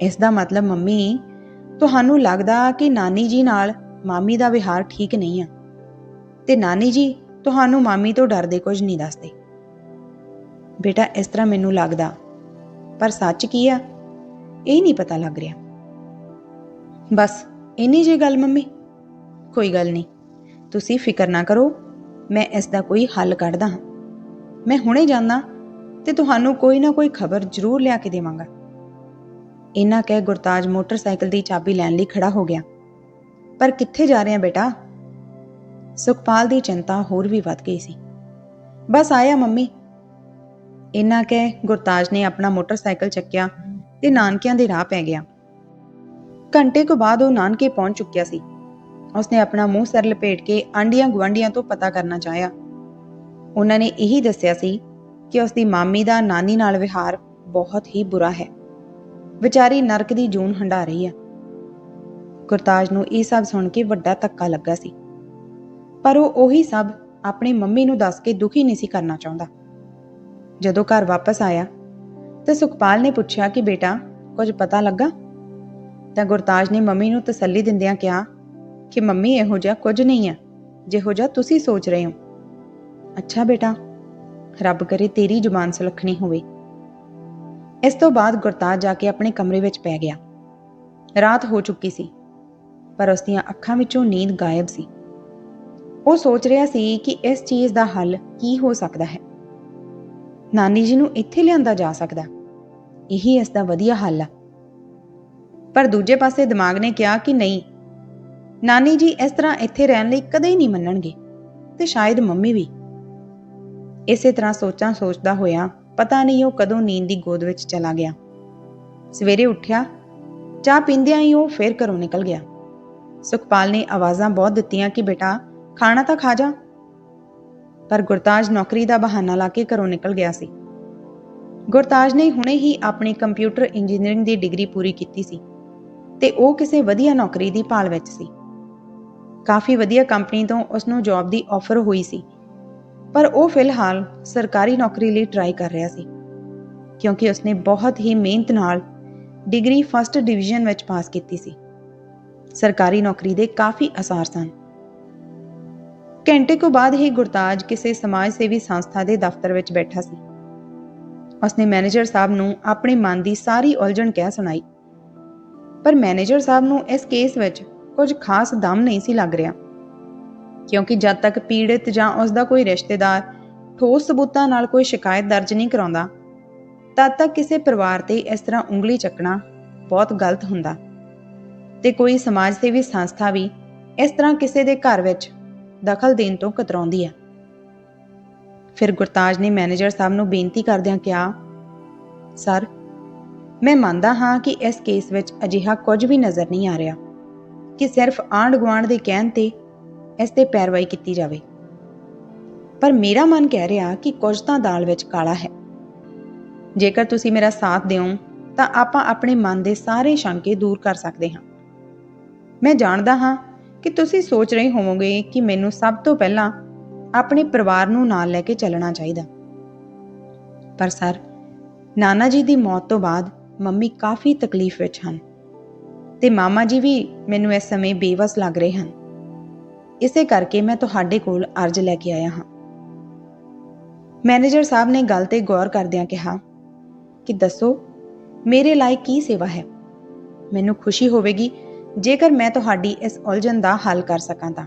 A: ਇਸ ਦਾ ਮਤਲਬ ਮੰਮੀ, ਤੁਹਾਨੂੰ ਲੱਗਦਾ ਕਿ ਨਾਨੀ ਜੀ ਨਾਲ ਮਾਮੀ ਦਾ ਵਿਹਾਰ ਠੀਕ ਨਹੀਂ ਆ ਤੇ ਨਾਨੀ ਜੀ ਤੁਹਾਨੂੰ ਮਾਮੀ ਤੋਂ ਡਰਦੇ ਕੁਝ ਨਹੀਂ ਦੱਸਦੇ। ਬੇਟਾ, ਇਸ ਤਰ੍ਹਾਂ ਮੈਨੂੰ ਲੱਗਦਾ, ਪਰ ਸੱਚ ਕੀ ਆ? ਇਹ ਨਹੀਂ ਪਤਾ ਲੱਗ ਰਿਹਾ। ਬਸ, ਇੰਨੀ ਜੀ ਗੱਲ ਮੰਮੀ? ਕੋਈ ਗੱਲ ਨਹੀਂ, ਤੁਸੀਂ ਫਿਕਰ ਨਾ ਕਰੋ ਮੈਂ ਇਸ ਦਾ ਕੋਈ ਹੱਲ ਕੱਢਦਾ ਹਾਂ। ਮੈਂ ਹੁਣੇ ਜਾਂਦਾ ਤੇ ਤੁਹਾਨੂੰ ਕੋਈ ਨਾ ਕੋਈ ਖਬਰ ਜ਼ਰੂਰ ਲਿਆ ਕੇ ਦੇਵਾਂਗਾ। ਇਨਾ ਕਹਿ ਗੁਰਤਾਜ ਮੋਟਰਸਾਈਕਲ ਦੀ ਚਾਬੀ ਲੈਣ ਲਈ ਖੜਾ ਹੋ ਗਿਆ। ਪਰ ਕਿੱਥੇ ਜਾ ਰਹੇ ਆ ਬੇਟਾ? ਸੁਖਪਾਲ ਦੀ ਚਿੰਤਾ ਹੋਰ ਵੀ ਵੱਧ ਗਈ ਸੀ। ਬਸ ਆਇਆ ਮੰਮੀ। ਇਹਨਾਂ ਕਹਿ ਗੁਰਤਾਜ ਨੇ ਆਪਣਾ ਮੋਟਰਸਾਈਕਲ ਚੱਕਿਆ ਤੇ ਨਾਨਕਿਆਂ ਦੇ ਰਾਹ ਪੈ ਗਿਆ। ਘੰਟੇ ਕੁ ਬਾਅਦ ਉਹ ਨਾਨਕੇ ਪਹੁੰਚ ਚੁੱਕਿਆ ਸੀ। ਉਸਨੇ ਆਪਣਾ ਮੂੰਹ ਸਿਰ ਲਪੇਟ ਕੇ ਆਂਡੀਆਂ ਗਵਾਂਡੀਆਂ ਤੋਂ ਪਤਾ ਕਰਨਾ ਚਾਹਿਆ। ਉਹਨਾਂ ਨੇ ਇਹੀ ਦੱਸਿਆ ਸੀ ਕਿ ਉਸਦੀ ਮਾਮੀ ਦਾ ਨਾਨੀ ਨਾਲ ਵਿਹਾਰ ਬਹੁਤ ਹੀ ਬੁਰਾ ਹੈ। ਵਿਚਾਰੀ ਨਰਕ ਦੀ ਜੂਨ ਹੰਡਾ ਰਹੀ ਹੈ। ਗੁਰਤਾਜ ਨੂੰ ਇਹ ਸਭ ਸੁਣ ਕੇ ਵੱਡਾ ਧੱਕਾ ਲੱਗਾ ਸੀ। ਪਰ ਉਹ ਉਹੀ ਸਭ ਆਪਣੀ ਮੰਮੀ ਨੂੰ ਦੱਸ ਕੇ ਦੁਖੀ ਨਹੀਂ ਸੀ ਕਰਨਾ ਚਾਹੁੰਦਾ। ਜਦੋਂ ਘਰ ਵਾਪਸ ਆਇਆ ਤਾਂ ਸੁਖਪਾਲ ਨੇ ਪੁੱਛਿਆ ਕਿ ਬੇਟਾ, ਕੁਝ ਪਤਾ ਲੱਗਾ? ਤਾਂ ਗੁਰਤਾਜ ਨੇ ਮੰਮੀ ਨੂੰ ਤਸੱਲੀ ਦਿੰਦਿਆਂ ਕਿਹਾ ਕਿ ਮੰਮੀ, ਇਹੋ ਜਿਹਾ ਕੁਝ ਨਹੀਂ ਹੈ। ਜਿਹੋ ਜਿਹਾ ਤੁਸੀਂ ਸੋਚ ਰਹੇ ਹੋ। ਅੱਛਾ ਬੇਟਾ, ਰੱਬ ਕਰੇ ਤੇਰੀ ਜ਼ੁਬਾਨ ਸੁਲੱਖਣੀ ਹੋਵੇ। ਇਸ ਤੋਂ ਬਾਅਦ ਗੁਰਤਾਜ ਜਾ ਕੇ ਆਪਣੇ ਕਮਰੇ ਵਿੱਚ ਪੈ ਗਿਆ। ਰਾਤ ਹੋ ਚੁੱਕੀ ਸੀ, ਪਰ ਉਸ ਦੀਆਂ ਅੱਖਾਂ ਵਿੱਚੋਂ ਨੀਂਦ ਗਾਇਬ ਸੀ। ਉਹ ਸੋਚ ਰਿਹਾ ਸੀ ਕਿ ਇਸ ਚੀਜ਼ ਦਾ ਹੱਲ ਕੀ ਹੋ ਸਕਦਾ ਹੈ। ਨਾਨੀ ਜੀ ਨੂੰ ਇੱਥੇ ਲਿਆਂਦਾ ਜਾ ਸਕਦਾ। ਇਹੀ ਇਸ ਦਾ ਵਧੀਆ ਹੱਲ ਆ। ਪਰ ਦੂਜੇ ਪਾਸੇ ਦਿਮਾਗ ਨੇ ਕਿਹਾ ਕਿ ਨਹੀਂ ਨਾਨੀ ਜੀ ਇਸ ਤਰ੍ਹਾਂ ਇੱਥੇ ਰਹਿਣ ਲਈ ਕਦੇ ਨਹੀਂ ਮੰਨਣਗੇ ਤੇ ਸ਼ਾਇਦ ਮੰਮੀ ਵੀ। ਇਸੇ ਤਰ੍ਹਾਂ ਸੋਚਾਂ ਸੋਚਦਾ ਹੋਇਆ ਪਤਾ ਨਹੀਂ ਉਹ ਕਦੋਂ ਨੀਂਦ ਦੀ ਗੋਦ ਵਿੱਚ ਚਲਾ ਗਿਆ। ਸਵੇਰੇ ਉੱਠਿਆ, ਚਾਹ ਪੀਂਦਿਆਂ ਹੀ ਉਹ ਫੇਰ ਘਰੋਂ ਨਿਕਲ ਗਿਆ। ਸੁਖਪਾਲ ਨੇ ਆਵਾਜ਼ਾਂ ਬਹੁਤ ਦਿੱਤੀਆਂ ਕਿ ਬੇਟਾ, ਖਾਣਾ ਤਾਂ ਖਾ ਜਾ। ਪਰ ਗੁਰਤਾਜ ਨੌਕਰੀ ਦਾ ਬਹਾਨਾ ਲਾ ਕੇ ਘਰੋਂ ਨਿਕਲ ਗਿਆ ਸੀ। ਗੁਰਤਾਜ ਨੇ ਹੁਣੇ ਹੀ ਆਪਣੀ ਕੰਪਿਊਟਰ ਇੰਜੀਨੀਅਰਿੰਗ ਦੀ ਡਿਗਰੀ ਪੂਰੀ ਕੀਤੀ ਸੀ ਤੇ ਉਹ ਕਿਸੇ ਵਧੀਆ ਨੌਕਰੀ ਦੀ ਭਾਲ ਵਿੱਚ ਸੀ। ਕਾਫੀ ਵਧੀਆ ਕੰਪਨੀ ਤੋਂ ਉਸ ਨੂੰ ਜੌਬ ਦੀ ਆਫਰ ਹੋਈ ਸੀ। ਪਰ ਉਹ ਫਿਲਹਾਲ ਸਰਕਾਰੀ ਨੌਕਰੀ ਲਈ ਟਰਾਈ ਕਰ ਰਿਹਾ ਸੀ, ਕਿਉਂਕਿ ਉਸਨੇ ਬਹੁਤ ਹੀ ਮਿਹਨਤ ਨਾਲ ਡਿਗਰੀ ਫਸਟ ਡਿਵੀਜ਼ਨ ਵਿੱਚ ਪਾਸ ਕੀਤੀ ਸੀ। ਸਰਕਾਰੀ ਨੌਕਰੀ ਦੇ ਕਾਫੀ ਅਸਾਰ ਸਨ। ਘੰਟੇ ਕੁ ਬਾਅਦ ਹੀ ਗੁਰਤਾਜ ਕਿਸੇ ਸਮਾਜ ਸੇਵੀ ਸੰਸਥਾ ਦੇ ਦਫ਼ਤਰ ਵਿੱਚ ਬੈਠਾ ਸੀ। ਉਸਨੇ ਮੈਨੇਜਰ ਸਾਹਿਬ ਨੂੰ ਆਪਣੇ ਮਨ ਦੀ ਸਾਰੀ ਉਲਝਣ ਕਹਿ ਸੁਣਾਈ। ਪਰ ਮੈਨੇਜਰ ਸਾਹਿਬ ਨੂੰ ਇਸ ਕੇਸ ਵਿੱਚ ਕੁਝ ਖਾਸ ਦਮ ਨਹੀਂ ਸੀ ਲੱਗ ਰਿਹਾ। ਕਿਉਂਕਿ ਜਦ ਤੱਕ ਪੀੜਤ ਜਾਂ ਉਸ ਦਾ ਕੋਈ ਰਿਸ਼ਤੇਦਾਰ ਠੋਸ ਸਬੂਤਾਂ ਨਾਲ ਕੋਈ ਸ਼ਿਕਾਇਤ ਦਰਜ ਨਹੀਂ ਕਰਾਉਂਦਾ, ਤਦ ਤੱਕ ਕਿਸੇ ਪਰਿਵਾਰ ਤੇ ਇਸ ਤਰ੍ਹਾਂ ਉਂਗਲੀ ਚੱਕਣਾ ਬਹੁਤ ਗਲਤ ਹੁੰਦਾ। ਤੇ ਕੋਈ ਸਮਾਜ ਸੇਵੀ ਸੰਸਥਾ ਵੀ ਇਸ ਤਰ੍ਹਾਂ ਕਿਸੇ ਦੇ ਘਰ ਵਿੱਚ ਦਖਲ ਦੇਣ ਤੋਂ ਕਤਰਾਉਂਦੀ ਹੈ। ਫਿਰ ਗੁਰਤਾਜ ਨੇ ਮੈਨੇਜਰ ਸਾਹਿਬ ਨੂੰ ਬੇਨਤੀ ਕਰਦਿਆਂ ਕਿਹਾ, ਸਰ, ਮੈਂ ਮੰਨਦਾ ਹਾਂ ਕਿ ਇਸ ਕੇਸ ਵਿੱਚ ਅਜਿਹਾ ਕੁਝ ਵੀ ਨਜ਼ਰ ਨਹੀਂ ਆ ਰਿਹਾ। ਕਿ ਸਿਰਫ ਆਂਢ ਗੁਆਂਢ ਦੇ ਕਹਿਣ ਤੇ ਇਸ ਤੇ ਪੈਰਵਾਈ ਕੀਤੀ ਜਾਵੇ। ਪਰ ਮੇਰਾ ਮਨ ਕਹਿ ਰਿਹਾ ਕਿ ਕੁਝ ਤਾਂ ਦਾਲ ਵਿੱਚ ਕਾਲਾ ਹੈ। ਜੇਕਰ ਤੁਸੀਂ ਮੇਰਾ ਸਾਥ ਦਿਓ, ਤਾਂ ਆਪਾਂ ਆਪਣੇ ਮਨ ਦੇ ਸਾਰੇ ਸ਼ੰਕੇ ਦੂਰ ਕਰ ਸਕਦੇ ਹਾਂ। ਮੈਂ ਜਾਣਦਾ ਹਾਂ ਕਿ ਤੁਸੀਂ ਸੋਚ ਰਹੇ ਹੋਵੋਗੇ ਕਿ ਮੈਨੂੰ ਸਭ ਤੋਂ ਪਹਿਲਾਂ ਆਪਣੇ ਪਰਿਵਾਰ ਨੂੰ ਨਾਲ ਲੈ ਕੇ ਚੱਲਣਾ ਚਾਹੀਦਾ। ਪਰ ਸਰ, ਨਾਨਾ ਜੀ ਦੀ ਮੌਤ ਤੋਂ ਬਾਅਦ ਮੰਮੀ ਕਾਫੀ ਤਕਲੀਫ ਵਿੱਚ ਹਨ। ਤੇ ਮਾਮਾ ਜੀ ਵੀ ਮੈਨੂੰ ਇਸ ਸਮੇਂ ਬੇਵਸ ਲੱਗ ਰਹੇ ਹਨ। ਇਸੇ ਕਰਕੇ ਮੈਂ ਤੁਹਾਡੇ ਕੋਲ ਅਰਜ਼ ਲੈ ਕੇ ਆਇਆ ਹਾਂ। ਮੈਨੇਜਰ ਸਾਹਿਬ ਨੇ ਗੱਲ ਤੇ ਗੌਰ ਕਰਦਿਆਂ ਕਿਹਾ ਕਿ ਦੱਸੋ, ਮੇਰੇ ਲਈ ਕੀ ਸੇਵਾ ਹੈ? ਮੈਨੂੰ ਖੁਸ਼ੀ ਹੋਵੇਗੀ ਜੇਕਰ ਮੈਂ ਤੁਹਾਡੀ ਇਸ ਉਲਝਣ ਦਾ ਹੱਲ ਕਰ ਸਕਾਂ ਤਾਂ।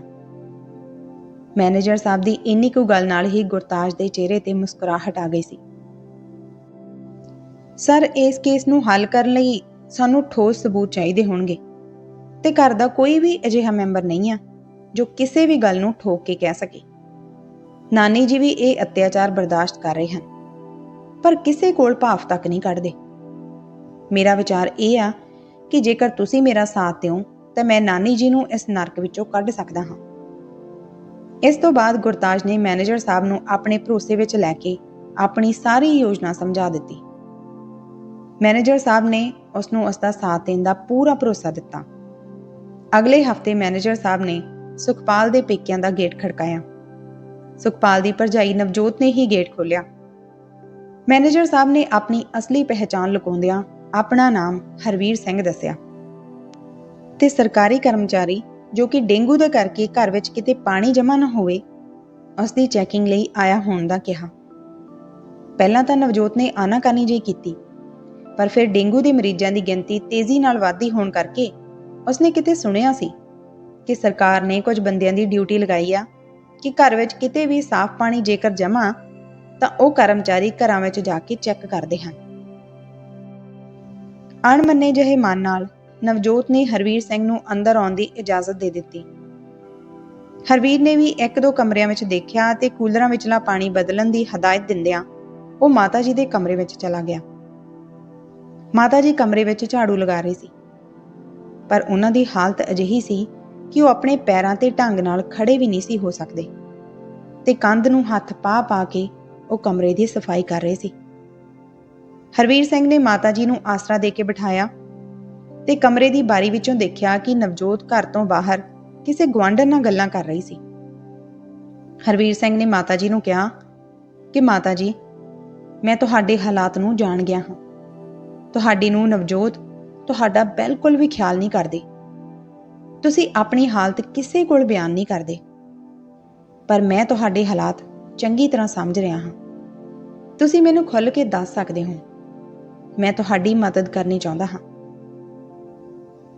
A: ਮੈਨੇਜਰ ਸਾਹਿਬ ਦੀ ਇੰਨੀ ਕੁ ਗੱਲ ਨਾਲ ਹੀ ਗੁਰਤਾਜ ਦੇ ਚਿਹਰੇ ਤੇ ਮੁਸਕਰਾਹਟ ਆ ਗਈ ਸੀ। ਸਰ, ਇਸ ਕੇਸ ਨੂੰ ਹੱਲ ਕਰਨ ਲਈ ਸਾਨੂੰ ਠੋਸ ਸਬੂਤ ਚਾਹੀਦੇ ਹੋਣਗੇ। ਤੇ ਘਰ ਦਾ ਕੋਈ ਵੀ ਅਜਿਹਾ ਮੈਂਬਰ ਨਹੀਂ ਆ, ਜੋ ਕਿਸੇ ਵੀ ਗੱਲ ਨੂੰ ਠੋਕ ਕੇ ਕਹਿ ਸਕੇ। ਨਾਨੀ ਜੀ ਵੀ ਇਹ ਅਤਿਆਚਾਰ ਬਰਦਾਸ਼ਤ ਕਰ ਰਹੇ ਹਨ, ਪਰ ਕਿਸੇ ਕੋਲ ਭਾਫ ਤੱਕ ਨਹੀਂ ਕੱਢਦੇ। ਮੇਰਾ ਵਿਚਾਰ ਇਹ ਆ ਕਿ ਜੇਕਰ ਤੁਸੀਂ ਮੇਰਾ ਸਾਥ ਦਿਓ, ਤਾਂ ਮੈਂ ਨਾਨੀ ਜੀ ਨੂੰ ਇਸ ਨਰਕ ਵਿੱਚੋਂ ਕੱਢ ਸਕਦਾ ਹਾਂ। ਇਸ ਤੋਂ ਬਾਅਦ ਗੁਰਤਾਜ ਨੇ ਮੈਨੇਜਰ ਸਾਹਿਬ ਨੂੰ ਆਪਣੇ ਭਰੋਸੇ ਵਿੱਚ ਲੈ ਕੇ ਆਪਣੀ ਸਾਰੀ ਯੋਜਨਾ ਸਮਝਾ ਦਿੱਤੀ। ਮੈਨੇਜਰ ਸਾਹਿਬ ਨੇ ਉਸ ਨੂੰ ਉਸ ਦਾ ਸਾਥ ਦੇਣ ਦਾ ਪੂਰਾ ਭਰੋਸਾ ਦਿੱਤਾ। ਅਗਲੇ ਹਫ਼ਤੇ ਮੈਨੇਜਰ ਸਾਹਿਬ ਨੇ ਸੁਖਪਾਲ ਦੇ ਪੇਕਿਆਂ ਦਾ ਗੇਟ ਖੜਕਾਇਆ। ਸੁਖਪਾਲ ਦੀ ਭਰਜਾਈ ਨਵਜੋਤ ਨੇ ਹੀ ਗੇਟ ਖੋਲ੍ਹਿਆ। ਮੈਨੇਜਰ ਸਾਹਿਬ ਨੇ ਆਪਣੀ ਅਸਲੀ ਪਹਿਚਾਣ ਲੁਕਾਉਂਦਿਆਂ ਆਪਣਾ ਨਾਮ ਹਰਵੀਰ ਸਿੰਘ ਦੱਸਿਆ। ਤੇ ਸਰਕਾਰੀ ਕਰਮਚਾਰੀ ਜੋ ਕਿ ਡੇਂਗੂ ਦੇ ਕਰਕੇ ਘਰ ਵਿੱਚ ਕਿਤੇ ਪਾਣੀ ਜਮ੍ਹਾਂ ਨਾ ਹੋਵੇ ਉਸ ਦੀ ਚੈਕਿੰਗ ਲਈ ਆਇਆ ਹੋਣ ਦਾ ਕਿਹਾ। ਪਹਿਲਾਂ ਤਾਂ ਨਵਜੋਤ ਨੇ ਆਨਾਕਾਨੀ ਜਿਹੀ ਕੀਤੀ। ਪਰ ਫਿਰ ਡੇਂਗੂ ਦੇ ਮਰੀਜ਼ਾਂ ਦੀ ਗਿਣਤੀ ਤੇਜ਼ੀ ਨਾਲ ਵਧਦੀ ਹੋਣ ਕਰਕੇ ਉਸਨੇ ਕਿਤੇ ਸੁਣਿਆ ਸੀ ਕਿ ਸਰਕਾਰ ਨੇ ਕੁਝ ਬੰਦਿਆਂ ਦੀ ਡਿਊਟੀ ਲਗਾਈ ਆ ਕਿ ਘਰ ਵਿੱਚ ਕਿਤੇ ਵੀ ਸਾਫ਼ ਪਾਣੀ ਜੇਕਰ ਜਮਾ, ਤਾਂ ਉਹ ਕਰਮਚਾਰੀ ਘਰਾਂ ਵਿੱਚ ਜਾ ਕੇ ਚੈੱਕ ਕਰਦੇ ਹਨ। ਅਣਮੰਨੇ ਜਿਹੇ ਮਨ ਨਾਲ ਨਵਜੋਤ ਨੇ ਹਰਵੀਰ ਸਿੰਘ ਨੂੰ ਅੰਦਰ ਆਉਣ ਦੀ ਇਜਾਜ਼ਤ ਦੇ ਦਿੱਤੀ। ਹਰਵੀਰ ਨੇ ਵੀ ਇੱਕ ਦੋ ਕਮਰਿਆਂ ਵਿੱਚ ਦੇਖਿਆ ਤੇ ਕੂਲਰਾਂ ਵਿੱਚਲਾ ਪਾਣੀ ਬਦਲਣ ਦੀ ਹਦਾਇਤ ਦਿੰਦਿਆਂ ਉਹ ਮਾਤਾ ਜੀ ਦੇ ਕਮਰੇ ਵਿੱਚ ਚਲਾ ਗਿਆ। ਮਾਤਾ ਜੀ ਕਮਰੇ ਵਿੱਚ ਝਾੜੂ ਲਗਾ ਰਹੇ ਸੀ। ਪਰ ਉਹਨਾਂ ਦੀ ਹਾਲਤ ਅਜਿਹੀ ਸੀ ਕਿ ਉਹ ਆਪਣੇ ਪੈਰਾਂ ਤੇ ਢੰਗ ਨਾਲ ਖੜੇ ਵੀ ਨਹੀਂ ਸੀ ਹੋ ਸਕਦੇ ਤੇ ਕੰਧ ਨੂੰ ਹੱਥ ਪਾ ਪਾ ਕੇ ਉਹ ਕਮਰੇ ਦੀ ਸਫ਼ਾਈ ਕਰ ਰਹੇ ਸੀ। ਹਰਵੀਰ ਸਿੰਘ ਨੇ ਮਾਤਾ ਜੀ ਨੂੰ ਆਸਰਾ ਦੇ ਕੇ ਬਿਠਾਇਆ ਤੇ ਕਮਰੇ ਦੀ ਬਾਰੀ ਵਿੱਚੋਂ ਦੇਖਿਆ ਕਿ ਨਵਜੋਤ ਘਰ ਤੋਂ ਬਾਹਰ ਕਿਸੇ ਗਵਾਂਢਣ ਨਾਲ ਗੱਲਾਂ ਕਰ ਰਹੀ ਸੀ। ਹਰਵੀਰ ਸਿੰਘ ਨੇ ਮਾਤਾ ਜੀ ਨੂੰ ਕਿਹਾ ਕਿ ਮਾਤਾ ਜੀ, ਮੈਂ ਤੁਹਾਡੇ ਹਾਲਾਤ ਨੂੰ ਜਾਣ ਗਿਆ ਹਾਂ। ਤੁਹਾਡੀ ਨੂੰ ਨਵਜੋਤ ਤੁਹਾਡਾ ਬਿਲਕੁਲ ਵੀ ਖਿਆਲ ਨਹੀਂ ਕਰਦੇ। ਤੁਸੀਂ ਆਪਣੀ ਹਾਲਤ ਕਿਸੇ ਕੋਲ ਬਿਆਨ ਨਹੀਂ ਕਰਦੇ। ਪਰ ਮੈਂ ਤੁਹਾਡੇ ਹਾਲਾਤ ਚੰਗੀ ਤਰ੍ਹਾਂ ਸਮਝ ਰਿਹਾ ਹਾਂ। ਤੁਸੀਂ ਮੈਨੂੰ ਖੁੱਲ੍ਹ ਕੇ ਦੱਸ ਸਕਦੇ ਹੋ। ਮੈਂ ਤੁਹਾਡੀ ਮਦਦ ਕਰਨੀ ਚਾਹੁੰਦਾ ਹਾਂ।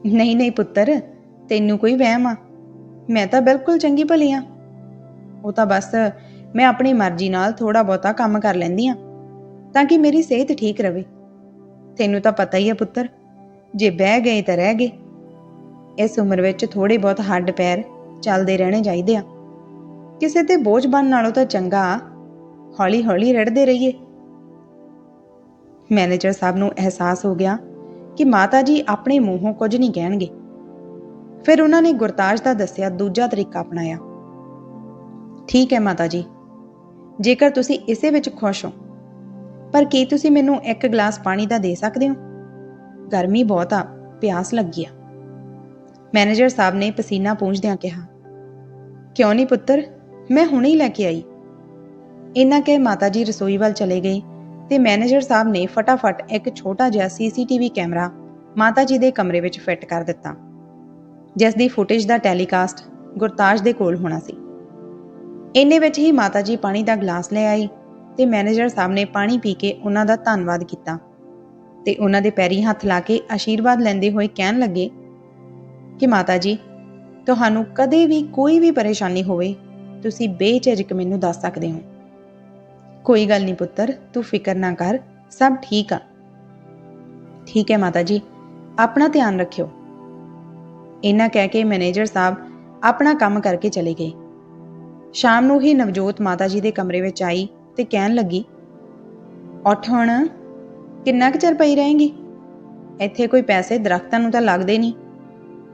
A: ਨਹੀਂ ਨਹੀਂ ਪੁੱਤਰ, ਤੈਨੂੰ ਕੋਈ ਵਹਿਮ ਆ। ਮੈਂ ਤਾਂ ਬਿਲਕੁਲ ਚੰਗੀ ਭਲੀ ਆ ਉਹ ਤਾਂ ਬਸ ਮੈਂ ਆਪਣੀ ਮਰਜ਼ੀ ਨਾਲ ਥੋੜਾ ਬਹੁਤਾ ਕੰਮ ਕਰ ਲੈਂਦੀ ਆ ਤਾਂ ਕਿ ਮੇਰੀ ਸਿਹਤ ਠੀਕ ਰਵੇ। ਤੈਨੂੰ ਤਾਂ ਪਤਾ ਹੀ ਆ ਪੁੱਤਰ, ਜੇ ਬਹਿ ਗਏ ਤਾਂ ਰਹਿ ਗਏ। ਇਸ ਉਮਰ ਵਿੱਚ ਥੋੜੇ ਬਹੁਤ ਹੱਡ ਪੈਰ ਚੱਲਦੇ ਰਹਿਣੇ ਚਾਹੀਦੇ ਆ। ਕਿਸੇ ਤੇ ਬੋਝ ਬਣਨ ਨਾਲੋਂ ਤਾਂ ਚੰਗਾ ਹੌਲੀ ਹੌਲੀ ਰੜਦੇ ਰਹੀਏ। ਮੈਨੇਜਰ ਸਾਹਿਬ ਨੂੰ ਅਹਿਸਾਸ ਹੋ ਗਿਆ ਕਿ ਮਾਤਾ ਜੀ ਆਪਣੇ ਮੂੰਹੋਂ ਕੁਝ ਨਹੀਂ ਕਹਿਣਗੇ। ਫਿਰ ਉਹਨਾਂ ਨੇ ਗੁਰਤਾਜ ਦਾ ਦੱਸਿਆ ਦੂਜਾ ਤਰੀਕਾ ਅਪਣਾਇਆ। ਠੀਕ ਹੈ ਮਾਤਾ ਜੀ, ਜੇਕਰ ਤੁਸੀਂ ਇਸੇ ਵਿੱਚ ਖੁਸ਼ ਹੋ ਪਰ ਕੀ ਤੁਸੀਂ ਮੈਨੂੰ ਇੱਕ ਗਲਾਸ ਪਾਣੀ ਦਾ ਦੇ ਸਕਦੇ ਹੋ? ਗਰਮੀ ਬਹੁਤ ਆ, ਪਿਆਸ ਲੱਗੀ ਆ। ਮੈਨੇਜਰ ਸਾਹਿਬ ਨੇ ਪਸੀਨਾ ਪੂੰਝਦਿਆਂ ਕਿਹਾ, ਕਿਉਂ ਨਹੀਂ ਪੁੱਤਰ? ਮੈਂ ਹੁਣੇ ਹੀ ਲੈ ਕੇ ਆਈ। ਇਹਨਾਂ ਕੇ ਮਾਤਾ ਜੀ ਰਸੋਈ ਵੱਲ ਚਲੇ ਗਏ ਤੇ ਮੈਨੇਜਰ ਸਾਹਿਬ ਨੇ ਫਟਾਫਟ ਇੱਕ ਛੋਟਾ ਜਿਹਾ ਸੀਸੀਟੀਵੀ ਕੈਮਰਾ ਮਾਤਾ ਜੀ ਦੇ ਕਮਰੇ ਵਿੱਚ ਫਿੱਟ ਕਰ ਦਿੱਤਾ, ਜਿਸ ਦੀ ਫੁਟੇਜ ਦਾ ਟੈਲੀਕਾਸਟ ਗੁਰਤਾਜ ਦੇ ਕੋਲ ਹੋਣਾ ਸੀ। ਇੰਨੇ ਵਿੱਚ ਹੀ ਮਾਤਾ ਜੀ ਪਾਣੀ ਦਾ ਗਲਾਸ ਲੈ ਆਈ ਤੇ ਮੈਨੇਜਰ ਸਾਹਿਬ ਨੇ ਪਾਣੀ ਪੀ ਕੇ ਉਹਨਾਂ ਦਾ ਧੰਨਵਾਦ ਕੀਤਾ ਤੇ ਉਹਨਾਂ ਦੇ ਪੈਰੀ ਹੱਥ ਲਾ ਕੇ ਆਸ਼ੀਰਵਾਦ ਲੈਂਦੇ ਹੋਏ ਕਹਿਣ ਲੱਗੇ ਕਿ ਮਾਤਾ ਜੀ ਤੁਹਾਨੂੰ ਕਦੇ ਵੀ ਕੋਈ ਵੀ ਪਰੇਸ਼ਾਨੀ ਹੋਵੇ, ਤੁਸੀਂ ਬੇਝਿਜਕ ਮੈਨੂੰ ਦੱਸ ਸਕਦੇ ਹੋ। ਕੋਈ ਗੱਲ ਨਹੀਂ ਪੁੱਤਰ, ਤੂੰ ਫਿਕਰ ਨਾ ਕਰ, ਸਭ ਠੀਕ ਆ। ਠੀਕ ਹੈ ਮਾਤਾ ਜੀ ਆਪਣਾ ਧਿਆਨ ਰੱਖਿਓ। ਇਹਨਾਂ ਕਹਿ ਕੇ ਮੈਨੇਜਰ ਸਾਹਿਬ ਆਪਣਾ ਕੰਮ ਕਰਕੇ ਚਲੇ ਗਏ। ਸ਼ਾਮ ਨੂੰ ਹੀ ਨਵਜੋਤ ਮਾਤਾ ਜੀ ਦੇ ਕਮਰੇ ਵਿੱਚ ਆਈ ਤੇ ਕਹਿਣ ਲੱਗੀ, ਉੱਠ ਹੁਣ, ਕਿੰਨਾ ਕੁ ਚਿਰ ਪਈ ਰਹੇਂਗੀ? ਇੱਥੇ ਕੋਈ ਪੈਸੇ ਦਰਖਤਾਂ ਨੂੰ ਤਾਂ ਲੱਗਦੇ ਨਹੀਂ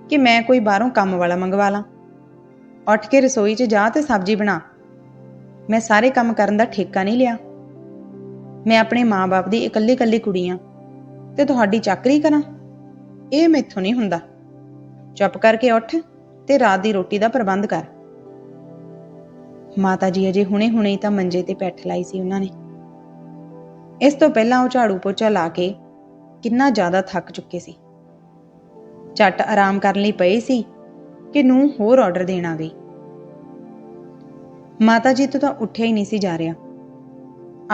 A: ਕਿ ਮੈਂ ਕੋਈ ਬਾਹਰੋਂ ਕੰਮ ਵਾਲਾ ਮੰਗਵਾ ਲਾਂ। ਉੱਠ ਕੇ ਰਸੋਈ 'ਚ ਜਾ ਤੇ ਸਬਜ਼ੀ ਬਣਾ। ਮੈਂ ਸਾਰੇ ਕੰਮ ਕਰਨ ਦਾ ਠੇਕਾ ਨਹੀਂ ਲਿਆ। ਮੈਂ ਆਪਣੇ ਮਾਪੇ ਦੀ ਇਕੱਲੀ ਇਕੱਲੀ ਕੁੜੀ ਆ ਤੇ ਤੁਹਾਡੀ ਚਾਕਰੀ ਕਰਾਂ? ਇਹ ਮੈਥੋਂ ਨਹੀਂ ਹੁੰਦਾ। ਚੁੱਪ ਕਰਕੇ ਉੱਠ ਤੇ ਰਾਤ ਦੀ ਰੋਟੀ ਦਾ ਪ੍ਰਬੰਧ ਕਰ। ਮਾਤਾ ਜੀ ਅਜੇ ਹੁਣੇ-ਹੁਣੇ ਤਾਂ ਮੰਜੇ ਤੇ ਬੈਠ ਲਾਈ ਸੀ ਉਹਨਾਂ ਨੇ। ਇਸ ਤੋਂ ਪਹਿਲਾਂ ਉਹ ਝਾੜੂ ਪੋਚਾ ਲਾ ਕੇ ਕਿੰਨਾ ਜ਼ਿਆਦਾ ਥੱਕ ਚੁੱਕੇ ਸੀ। ਝੱਟ ਆਰਾਮ ਕਰਨ ਲਈ ਪਏ ਸੀ ਕਿ ਨੂੰ ਹੋਰ ਆਰਡਰ ਦੇਣ ਆ ਗਈ। ਮਾਤਾ ਜੀ ਤੋਂ ਤਾਂ ਉੱਠਿਆ ਹੀ ਨਹੀਂ ਸੀ ਜਾ ਰਿਹਾ।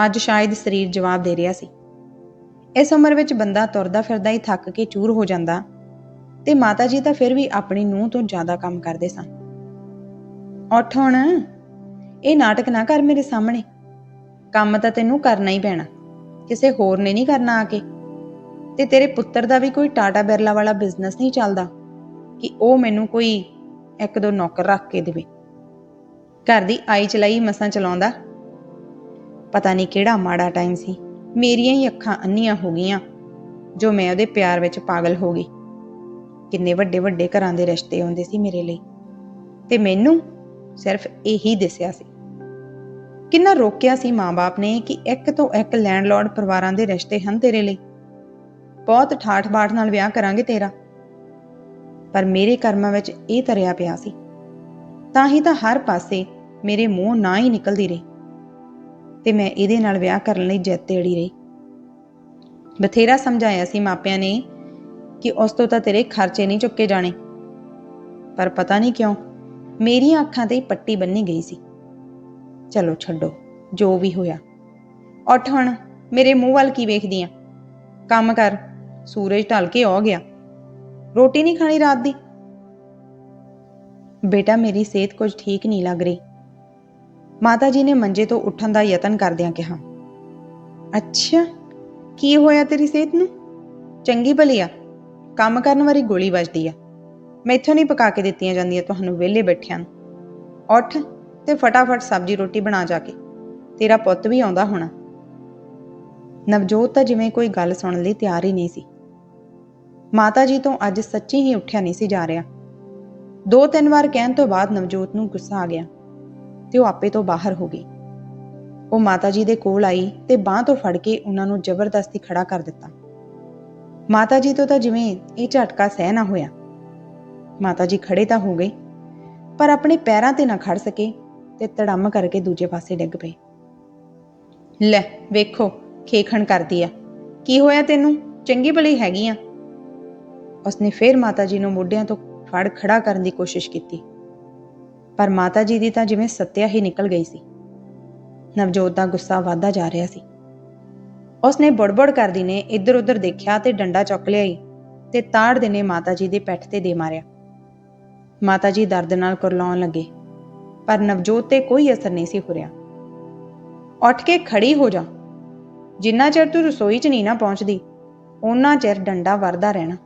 A: ਅੱਜ ਸ਼ਾਇਦ ਸਰੀਰ ਜਵਾਬ ਦੇ ਰਿਹਾ ਸੀ। ਇਸ ਉਮਰ ਵਿੱਚ ਬੰਦਾ ਤੁਰਦਾ ਫਿਰਦਾ ਹੀ ਥੱਕ ਕੇ ਚੂਰ ਹੋ ਜਾਂਦਾ ਤੇ ਮਾਤਾ ਜੀ ਤਾਂ ਫਿਰ ਵੀ ਆਪਣੀ ਨੂੰਹ ਤੋਂ ਜ਼ਿਆਦਾ ਕੰਮ ਕਰਦੇ ਸਨ। ਉੱਠ ਹੁਣ। ਇਹ ਨਾਟਕ ਨਾ ਕਰ ਮੇਰੇ ਸਾਹਮਣੇ। ਕੰਮ ਤਾਂ ਤੈਨੂੰ ਕਰਨਾ ਹੀ ਪੈਣਾ। ਕਿਸੇ ਹੋਰ ਨੇ ਨਹੀਂ ਕਰਨਾ ਆ ਕੇ। ਤੇ ਤੇਰੇ ਪੁੱਤਰ ਦਾ ਵੀ ਕੋਈ ਟਾਟਾ ਬਿਰਲਾ ਵਾਲਾ ਬਿਜ਼ਨਸ ਨਹੀਂ ਚੱਲਦਾ ਕਿ ਉਹ ਮੈਨੂੰ ਕੋਈ ਇੱਕ ਦੋ ਨੌਕਰ ਰੱਖ ਕੇ ਦੇਵੇ। ਘਰ ਦੀ ਆਈ ਚਲਾਈ ਮਸਾਂ ਚਲਾਉਂਦਾ। ਪਤਾ ਨਹੀਂ ਕਿਹੜਾ ਮਾੜਾ ਟਾਈਮ ਸੀ। ਮੇਰੀਆਂ ਹੀ ਅੱਖਾਂ ਅੰਨੀਆਂ ਹੋ ਗਈਆਂ, ਜੋ ਮੈਂ ਉਹਦੇ ਪਿਆਰ ਵਿੱਚ ਪਾਗਲ ਹੋ ਗਈ। ਕਿੰਨੇ ਵੱਡੇ ਵੱਡੇ ਘਰਾਂ ਦੇ ਰਿਸ਼ਤੇ ਆਉਂਦੇ ਸੀ ਮੇਰੇ ਲਈ। ਤੇ ਮੈਨੂੰ ਸਿਰਫ ਇਹੀ ਦਿਸਿਆ ਸੀ। ਕਿੰਨਾ ਰੋਕਿਆ ਸੀ ਮਾਪੇ ਨੇ ਕਿ ਇੱਕ ਤੋਂ ਇੱਕ ਲੈਂਡਲੌਰਡ ਪਰਿਵਾਰਾਂ ਦੇ ਰਿਸ਼ਤੇ ਹਨ ਤੇਰੇ ਲਈ? ਬਹੁਤ ਠਾਠ-ਬਾਠ ਨਾਲ ਵਿਆਹ ਕਰਾਂਗੇ ਤੇਰਾ। ਪਰ ਮੇਰੇ ਕਰਮਾਂ ਵਿੱਚ ਇਹ ਤਰਿਆ ਪਿਆ ਸੀ। ਤਾਂ ਹੀ ਤਾਂ ਹਰ ਪਾਸੇ ਮੇਰੇ ਮੂੰਹ ਨਾ ਹੀ ਨਿਕਲਦੀ ਰਹੀ ਤੇ ਮੈਂ ਇਹਦੇ ਨਾਲ ਵਿਆਹ ਕਰਨ ਲਈ ਜਿੱਦ ਅੜੀ ਰਹੀ। ਬਥੇਰਾ ਸਮਝਾਇਆ ਸੀ ਮਾਪਿਆਂ ਨੇ ਕਿ ਉਸ ਤੋਂ ਤਾਂ ਤੇਰੇ ਖਰਚੇ ਨਹੀਂ ਚੁੱਕੇ ਜਾਣੇ। ਪਰ ਪਤਾ ਨਹੀਂ ਕਿਉਂ ਮੇਰੀਆਂ ਅੱਖਾਂ ਤੇ ਪੱਟੀ ਬੰਨੀ ਗਈ ਸੀ। ਚਲੋ ਛੱਡੋ, ਜੋ ਵੀ ਹੋਇਆ। ਉੱਠ ਹੁਣ, ਮੇਰੇ ਮੂੰਹ ਵੱਲ ਕੀ ਵੇਖਦੀ ਆ? ਕੰਮ ਕਰ, ਸੂਰਜ ਢਲ ਕੇ ਆ ਗਿਆ। ਰੋਟੀ ਨਹੀਂ ਖਾਣੀ ਰਾਤ ਦੀ? ਬੇਟਾ, ਮੇਰੀ ਸਿਹਤ ਕੁਝ ਠੀਕ ਨਹੀਂ ਲੱਗ ਰਹੀ। ਮਾਤਾ ਜੀ ਨੇ ਮੰਜੇ ਤੋਂ ਉੱਠਣ ਦਾ ਯਤਨ ਕਰਦਿਆਂ ਕਿਹਾ, ਅੱਛਾ, ਕੀ ਹੋਇਆ ਤੇਰੀ ਸਿਹਤ ਨੂੰ? ਚੰਗੀ ਭਲੀ ਆ। ਕੰਮ ਕਰਨ ਵਾਲੀ ਗੋਲੀ ਵੱਜਦੀ ਆ। ਮੈਥੋਂ ਨਹੀਂ ਪਕਾ ਕੇ ਦਿੱਤੀਆਂ ਜਾਂਦੀਆਂ ਤੁਹਾਨੂੰ ਵਿਹਲੇ ਬੈਠਿਆਂ ਨੂੰ। ਉੱਠ ਤੇ ਫਟਾਫਟ ਸਬਜ਼ੀ ਰੋਟੀ ਬਣਾ ਜਾ ਕੇ। ਤੇਰਾ ਪੁੱਤ ਵੀ ਆਉਂਦਾ ਹੋਣਾ। ਨਵਜੋਤ ਤਾਂ ਜਿਵੇਂ ਕੋਈ ਗੱਲ ਸੁਣਨ ਲਈ ਤਿਆਰ ਹੀ ਨਹੀਂ ਸੀ। ਮਾਤਾ ਜੀ ਤੋਂ ਅੱਜ ਸੱਚੀ ਹੀ ਉੱਠਿਆ ਨਹੀਂ ਸੀ ਜਾ ਰਿਹਾ। ਦੋ ਤਿੰਨ ਵਾਰ ਕਹਿਣ ਤੋਂ ਬਾਅਦ ਨਵਜੋਤ ਨੂੰ ਗੁੱਸਾ ਆ ਗਿਆ ਤੇ ਉਹ ਆਪੇ ਤੋਂ ਬਾਹਰ ਹੋ ਗਈ। ਉਹ ਮਾਤਾ ਜੀ ਦੇ ਕੋਲ ਆਈ ਤੇ ਬਾਹ ਤੋਂ ਫੜ ਕੇ ਉਹਨਾਂ ਨੂੰ ਜ਼ਬਰਦਸਤੀ ਖੜਾ ਕਰ ਦਿੱਤਾ। ਮਾਤਾ ਜੀ ਤੋਂ ਤਾਂ ਜਿਵੇਂ ਇਹ ਝਟਕਾ ਸਹਿ ਨਾ ਹੋਇਆ। ਮਾਤਾ ਜੀ ਖੜੇ ਤਾਂ ਹੋ ਗਏ, ਪਰ ਆਪਣੇ ਪੈਰਾਂ ਤੇ ਨਾ ਖੜ ਸਕੇ ਤੇ ਤੜਮ ਕਰਕੇ ਦੂਜੇ ਪਾਸੇ ਡਿੱਗ ਪਏ ਲੈ, ਵੇਖੋ, ਖੇਖਣ ਕਰਦੀ ਆ। ਕੀ ਹੋਇਆ ਤੈਨੂੰ? ਚੰਗੀ ਭਲੀ ਹੈਗੀ ਆ। ਉਸਨੇ ਫੇਰ ਮਾਤਾ ਜੀ ਨੂੰ ਮੋਢਿਆਂ ਤੋਂ ਫੜ ਖੜਾ ਕਰਨ ਦੀ ਕੋਸ਼ਿਸ਼ ਕੀਤੀ। ਪਰ ਮਾਤਾ ਜੀ ਦੀ ਤਾਂ ਜਿਵੇਂ ਸੱਤਿਆ ਹੀ ਨਿਕਲ ਗਈ ਸੀ। ਨਵਜੋਤ ਦਾ ਗੁੱਸਾ ਵਧਦਾ ਜਾ ਰਿਹਾ ਸੀ। ਉਸਨੇ ਬੜਬੜ ਕਰਦੀ ਨੇ ਇੱਧਰ ਉੱਧਰ ਦੇਖਿਆ ਤੇ ਡੰਡਾ ਚੁੱਕ ਲਿਆਈ ਤੇ ਤਾੜ ਦੇ ਨੇ ਮਾਤਾ ਜੀ ਦੇ ਪੈਠ ਤੇ ਦੇ ਮਾਰਿਆ। ਮਾਤਾ ਜੀ ਦਰਦ ਨਾਲ ਕੁਰਲਾਉਣ ਲੱਗੇ। ਪਰ ਨਵਜੋਤ ਤੇ ਕੋਈ ਅਸਰ ਨਹੀਂ ਸੀ ਹੋ ਰਿਹਾ। ਉੱਠ ਕੇ ਖੜੀ ਹੋ ਜਾ। ਜਿੰਨਾ ਚਿਰ ਤੂੰ ਰਸੋਈ 'ਚ ਨਹੀਂ ਨਾ ਪਹੁੰਚਦੀ ਉਹਨਾਂ ਚਿਰ ਡੰਡਾ ਵਰਦਾ ਰਹਿਣਾ।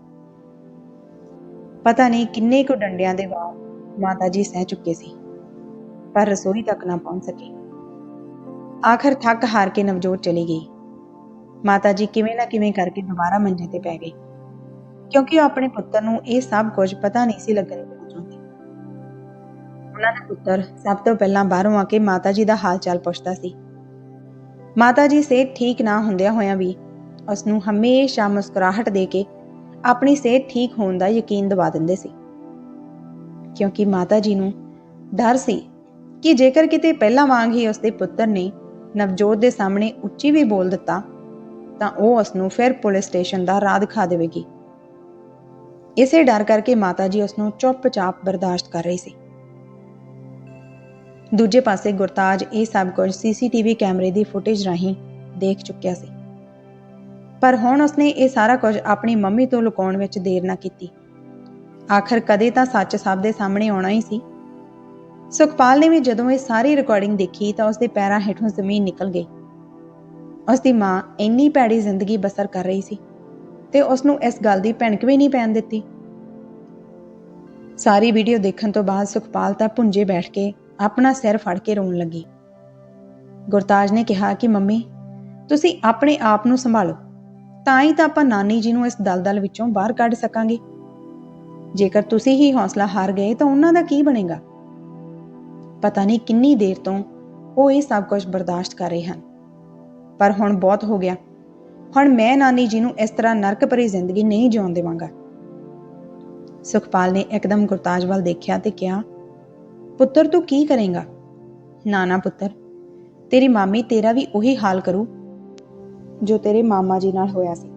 A: ਪਤਾ ਨਹੀਂ ਕਿੰਨੇ ਕੁ ਡੰਡਿਆਂ ਦੇ ਵਾਰ ਮਾਤਾ ਜੀ ਸਹਿ ਚੁੱਕੇ ਸੀ, ਪਰ ਰਸੋਈ ਤੱਕ ਨਾ ਪਹੁੰਚ ਸਕੇ। ਆਖਰ ਥੱਕ ਹਾਰ ਕੇ ਨਵਜੋਤ ਚਲੀ ਗਈ। ਮਾਤਾ ਜੀ ਕਿਵੇਂ ਨਾ ਕਿਵੇਂ ਕਰਕੇ ਦੁਬਾਰਾ ਮੰਜੇ ਤੇ ਪੈ ਗਈ ਕਿਉਂਕਿ ਉਹ ਆਪਣੇ ਪੁੱਤਰ ਨੂੰ ਇਹ ਸਭ ਕੁਝ ਪਤਾ ਨਹੀਂ ਸੀ ਲੱਗਣ ਉਹਨਾਂ ਦਾ ਪੁੱਤਰ ਸਭ ਤੋਂ ਪਹਿਲਾਂ ਬਾਹਰੋਂ ਆ ਕੇ ਮਾਤਾ ਜੀ ਦਾ ਹਾਲ ਚਾਲ ਪੁੱਛਦਾ ਸੀ। ਮਾਤਾ ਜੀ ਸਿਹਤ ਠੀਕ ਨਾ ਹੁੰਦਿਆਂ ਹੋਇਆਂ ਵੀ ਉਸ ਨੂੰ ਹਮੇਸ਼ਾ ਮੁਸਕਰਾਹਟ ਦੇ ਕੇ ਆਪਣੀ ਸਿਹਤ ਠੀਕ ਹੋਣ ਦਾ ਯਕੀਨ ਦਿਵਾ ਦਿੰਦੇ ਸੀ। ਕਿਉਂਕਿ ਮਾਤਾ ਜੀ ਨੂੰ ਡਰ ਸੀ ਕਿ ਜੇਕਰ ਕਿਤੇ ਪਹਿਲਾਂ ਵਾਂਗ ਹੀ ਉਸਦੇ ਪੁੱਤਰ ਨੇ ਨਵਜੋਤ ਦੇ ਸਾਹਮਣੇ ਉੱਚੀ ਵੀ ਬੋਲ ਦਿੱਤਾ, ਤਾਂ ਉਹ ਉਸ ਨੂੰ ਫਿਰ ਪੁਲਿਸ ਸਟੇਸ਼ਨ ਦਾ ਰਾਹ ਦਿਖਾ ਦੇਵੇਗੀ। ਇਸੇ ਡਰ ਕਰਕੇ ਮਾਤਾ ਜੀ ਉਸ ਨੂੰ ਚੁੱਪਚਾਪ ਬਰਦਾਸ਼ਤ ਕਰ ਰਹੀ ਸੀ। ਦੂਜੇ ਪਾਸੇ ਗੁਰਤਾਜ ਇਹ ਸਭ ਕੁਝ ਸੀਸੀਟੀਵੀ ਕੈਮਰੇ ਦੀ ਫੁਟੇਜ ਰਾਹੀਂ ਦੇਖ ਚੁੱਕਿਆ ਸੀ। ਪਰ ਹੁਣ ਉਸਨੇ ਇਹ ਸਾਰਾ ਕੁਝ ਆਪਣੀ ਮੰਮੀ ਤੋਂ ਲੁਕਾਉਣ ਵਿੱਚ ਦੇਰ ਨਾ ਕੀਤੀ। ਆਖਰ ਕਦੇ ਤਾਂ ਸੱਚ ਸਭ ਦੇ ਸਾਹਮਣੇ ਆਉਣਾ ਹੀ ਸੀ। ਸੁਖਪਾਲ ਨੇ ਵੀ ਜਦੋਂ ਇਹ ਸਾਰੀ ਰਿਕਾਰਡਿੰਗ ਦੇਖੀ ਤਾਂ ਉਸਦੇ ਪੈਰਾਂ ਹੇਠੋਂ ਜ਼ਮੀਨ ਨਿਕਲ ਗਈ। ਉਸਦੀ ਮਾਂ ਇੰਨੀ ਭੈੜੀ ਜ਼ਿੰਦਗੀ ਬਸਰ ਕਰ ਰਹੀ ਸੀ ਤੇ ਉਸ ਨੂੰ ਇਸ ਗੱਲ ਦੀ ਭਿਣਕ ਵੀ ਨਹੀਂ ਪੈਣ ਦਿੱਤੀ। ਸਾਰੀ ਵੀਡੀਓ ਦੇਖਣ ਤੋਂ ਬਾਅਦ ਸੁਖਪਾਲ ਤਾਂ ਪੁੰਜੇ ਬੈਠ ਕੇ ਆਪਣਾ ਸਿਰ ਫੜ ਕੇ ਰੋਣ ਲੱਗੀ। ਗੁਰਤਾਜ ਨੇ ਕਿਹਾ ਕਿ, ਮੰਮੀ, ਤੁਸੀਂ ਆਪਣੇ ਆਪ ਨੂੰ ਸੰਭਾਲੋ। ਤਾਂ ਹੀ ਤਾਂ ਆਪਾਂ ਨਾਨੀ ਜੀ ਨੂੰ ਇਸ ਦਲਦਲ ਵਿੱਚੋਂ ਬਾਹਰ ਕੱਢ ਸਕਾਂਗੇ। ਜੇਕਰ ਤੁਸੀਂ ਹੀ ਹੌਸਲਾ ਹਾਰ ਗਏ, ਤਾਂ ਉਹਨਾਂ ਦਾ ਕੀ ਬਣੇਗਾ? ਪਤਾ ਨਹੀਂ ਕਿੰਨੀ ਦੇਰ ਤੋਂ ਉਹ ਇਹ ਸਭ ਕੁਝ ਬਰਦਾਸ਼ਤ ਕਰ ਰਹੇ ਹਨ। ਪਰ ਹੁਣ ਬਹੁਤ ਹੋ ਗਿਆ। ਹੁਣ ਮੈਂ ਨਾਨੀ ਜੀ ਨੂੰ ਇਸ ਤਰ੍ਹਾਂ ਨਰਕ ਭਰੀ ਜ਼ਿੰਦਗੀ ਨਹੀਂ ਜਿਉਣ ਦੇਵਾਂਗਾ। ਸੁਖਪਾਲ ਨੇ ਇੱਕਦਮ ਗੁਰਤਾਜ ਵੱਲ ਦੇਖਿਆ ਤੇ ਕਿਹਾ ਪੁੱਤਰ ਤੂੰ ਕੀ ਕਰੇਗਾ? ਨਾ ਪੁੱਤਰ, ਤੇਰੀ ਮਾਮੀ ਤੇਰਾ ਵੀ ਉਹੀ ਹਾਲ ਕਰੂ, ਜੋ ਤੇਰੇ ਮਾਮਾ ਜੀ ਨਾਲ ਹੋਇਆ ਸੀ।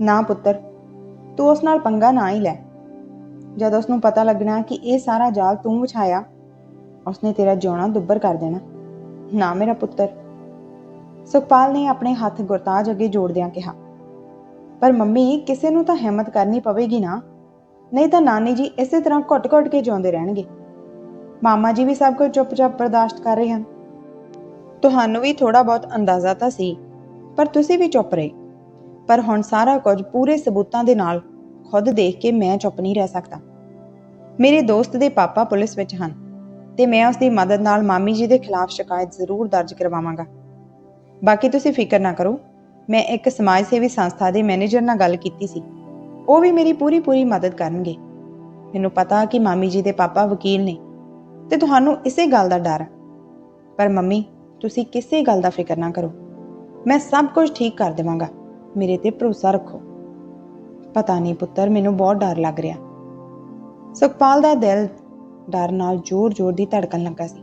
A: ਨਾ ਪੁੱਤਰ, ਤੂੰ ਉਸ ਨਾਲ ਪੰਗਾ ਨਾ ਹੀ ਲੈ। ਜਦ ਉਸ ਨੂੰ ਪਤਾ ਲੱਗਣਾ ਕਿ ਇਹ ਸਾਰਾ ਜਾਲ ਤੂੰ ਵਿਛਾਇਆ, ਉਸਨੇ ਤੇਰਾ ਜਿਉਣਾ ਦੁੱਬਰ ਕਰ ਦੇਣਾ। ਨਾ ਮੇਰਾ ਪੁੱਤਰ, ਸੁਖਪਾਲ ਨੇ ਆਪਣੇ ਹੱਥ ਗੁਰਤਾਜ ਅੱਗੇ ਜੋੜਦਿਆਂ ਕਿਹਾ, ਪਰ ਮੰਮੀ, ਕਿਸੇ ਨੂੰ ਤਾਂ ਹਿੰਮਤ ਕਰਨੀ ਪਵੇਗੀ ਨਾ। ਨਹੀਂ ਤਾਂ ਨਾਨੀ ਜੀ ਇਸੇ ਤਰ੍ਹਾਂ ਘੁੱਟ-ਘੁੱਟ ਕੇ ਜਿਉਂਦੇ ਰਹਿਣਗੇ। ਮਾਮਾ ਜੀ ਵੀ ਸਭ ਕੁਝ ਚੁੱਪ-ਚਾਪ ਬਰਦਾਸ਼ਤ ਕਰ ਰਹੇ ਹਨ। ਤੁਹਾਨੂੰ ਵੀ ਥੋੜਾ ਬਹੁਤ ਅੰਦਾਜ਼ਾ ਤਾਂ ਸੀ, ਪਰ ਤੁਸੀਂ ਵੀ ਚੁੱਪ ਰਹੇ। ਪਰ ਹੁਣ ਸਾਰਾ ਕੁਝ ਪੂਰੇ ਸਬੂਤਾਂ ਦੇ ਨਾਲ ਖੁਦ ਦੇਖ ਕੇ ਮੈਂ ਚੁੱਪ ਨਹੀਂ ਰਹਿ ਸਕਦਾ। ਮੇਰੇ ਦੋਸਤ ਦੇ ਪਾਪਾ ਪੁਲਿਸ ਵਿੱਚ ਹਨ ਤੇ ਮੈਂ ਉਸ ਦੀ ਮਦਦ ਨਾਲ ਮਾਮੀ ਜੀ ਦੇ ਖਿਲਾਫ ਸ਼ਿਕਾਇਤ ਜ਼ਰੂਰ ਦਰਜ ਕਰਵਾਵਾਂਗਾ। ਬਾਕੀ ਤੁਸੀਂ ਫਿਕਰ ਨਾ ਕਰੋ, ਮੈਂ ਇੱਕ ਸਮਾਜ ਸੇਵੀ ਸੰਸਥਾ ਦੇ ਮੈਨੇਜਰ ਨਾਲ ਗੱਲ ਕੀਤੀ ਸੀ। ਉਹ ਵੀ ਮੇਰੀ ਪੂਰੀ ਪੂਰੀ ਮਦਦ ਕਰਨਗੇ। ਮੈਨੂੰ ਪਤਾ ਕਿ ਮਾਮੀ ਜੀ ਦੇ ਪਾਪਾ ਵਕੀਲ ਨੇ। ਤੇ ਤੁਹਾਨੂੰ ਇਸੇ ਗੱਲ ਦਾ ਡਰ ਹੈ। ਪਰ ਮੰਮੀ, ਤੁਸੀਂ ਕਿਸੇ ਗੱਲ ਦਾ ਫਿਕਰ ਨਾ ਕਰੋ। ਮੈਂ ਸਭ ਕੁਝ ਠੀਕ ਕਰ ਦੇਵਾਂਗਾ। ਮੇਰੇ ਤੇ ਭਰੋਸਾ ਰੱਖੋ। ਪਤਾ ਨਹੀਂ ਪੁੱਤਰ, ਮੈਨੂੰ ਬਹੁਤ ਡਰ ਲੱਗ ਰਿਹਾ। ਸੁਖਪਾਲ ਦਾ ਦਿਲ ਡਰ ਨਾਲ ਜ਼ੋਰ-ਜ਼ੋਰ ਦੀ ਧੜਕਣ ਲੱਗਾ ਸੀ।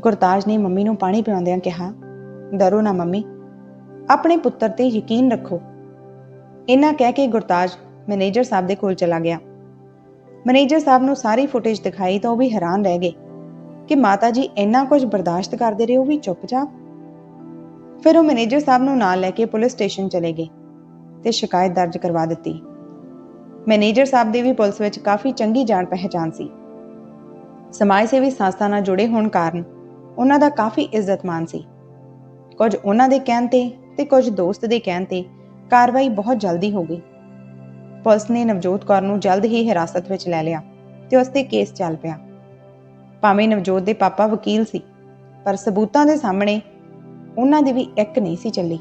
A: ਗੁਰਤਾਜ ਨੇ ਮੰਮੀ ਨੂੰ ਪਾਣੀ ਪਿਆਉਂਦਿਆਂ ਕਿਹਾ, ਡਰੋ ਨਾ ਮੰਮੀ। ਆਪਣੇ ਪੁੱਤਰ ਤੇ ਯਕੀਨ ਰੱਖੋ। ਇਹਨਾਂ ਕਹਿ ਕੇ ਗੁਰਤਾਜ ਮੈਨੇਜਰ ਸਾਹਿਬ ਦੇ ਕੋਲ ਚਲਾ ਗਿਆ। ਮੈਨੇਜਰ ਸਾਹਿਬ ਨੂੰ ਸਾਰੀ ਫੁਟੇਜ ਦਿਖਾਈ ਤਾਂ ਉਹ ਵੀ ਹੈਰਾਨ ਰਹਿ ਗਏ ਕਿ ਮਾਤਾ ਜੀ ਇੰਨਾ ਕੁਝ ਬਰਦਾਸ਼ਤ ਕਰਦੇ ਰਹੇ, ਉਹ ਵੀ ਚੁੱਪਚਾਪ। ਫਿਰ ਉਹ ਮੈਨੇਜਰ ਸਾਹਿਬ ਨੂੰ ਨਾਲ ਲੈ ਕੇ ਪੁਲਿਸ ਸਟੇਸ਼ਨ ਚਲੇ ਗਏ ਤੇ ਸ਼ਿਕਾਇਤ ਦਰਜ ਕਰਵਾ ਦਿੱਤੀ। ਮੈਨੇਜਰ ਸਾਹਿਬ ਦੀ ਵੀ ਪੁਲਿਸ ਵਿੱਚ ਕਾਫੀ ਚੰਗੀ ਜਾਣ ਪਹਿਚਾਨ ਸੀ। ਸਮਾਜ ਸੇਵੀ ਸੰਸਥਾ ਨਾਲ ਜੁੜੇ ਹੋਣ ਕਾਰਨ ਉਹਨਾਂ ਦਾ ਕਾਫੀ ਇੱਜ਼ਤਮਾਨ ਸੀ। ਕੁਝ ਉਹਨਾਂ ਦੇ ਕਹਿਣ ਤੇ ਤੇ ਕੁਝ ਦੋਸਤ ਦੇ ਕਹਿਣ ਤੇ ਕਾਰਵਾਈ ਬਹੁਤ ਜਲਦੀ ਹੋ ਗਈ। ਪੁਲਿਸ ਨੇ ਨਵਜੋਤ ਕੌਰ ਨੂੰ ਜਲਦ ਹੀ ਹਿਰਾਸਤ ਵਿੱਚ ਲੈ ਲਿਆ ਤੇ ਉਸ ਤੇ ਕੇਸ ਚੱਲ ਪਿਆ। ਭਾਵੇਂ ਨਵਜੋਤ ਦੇ ਪਾਪਾ ਵਕੀਲ ਸੀ, ਪਰ ਸਬੂਤਾਂ ਦੇ ਸਾਹਮਣੇ ਉਹਨਾਂ ਦੀ ਵੀ ਇੱਕ ਨਹੀਂ ਸੀ ਚੱਲੀ।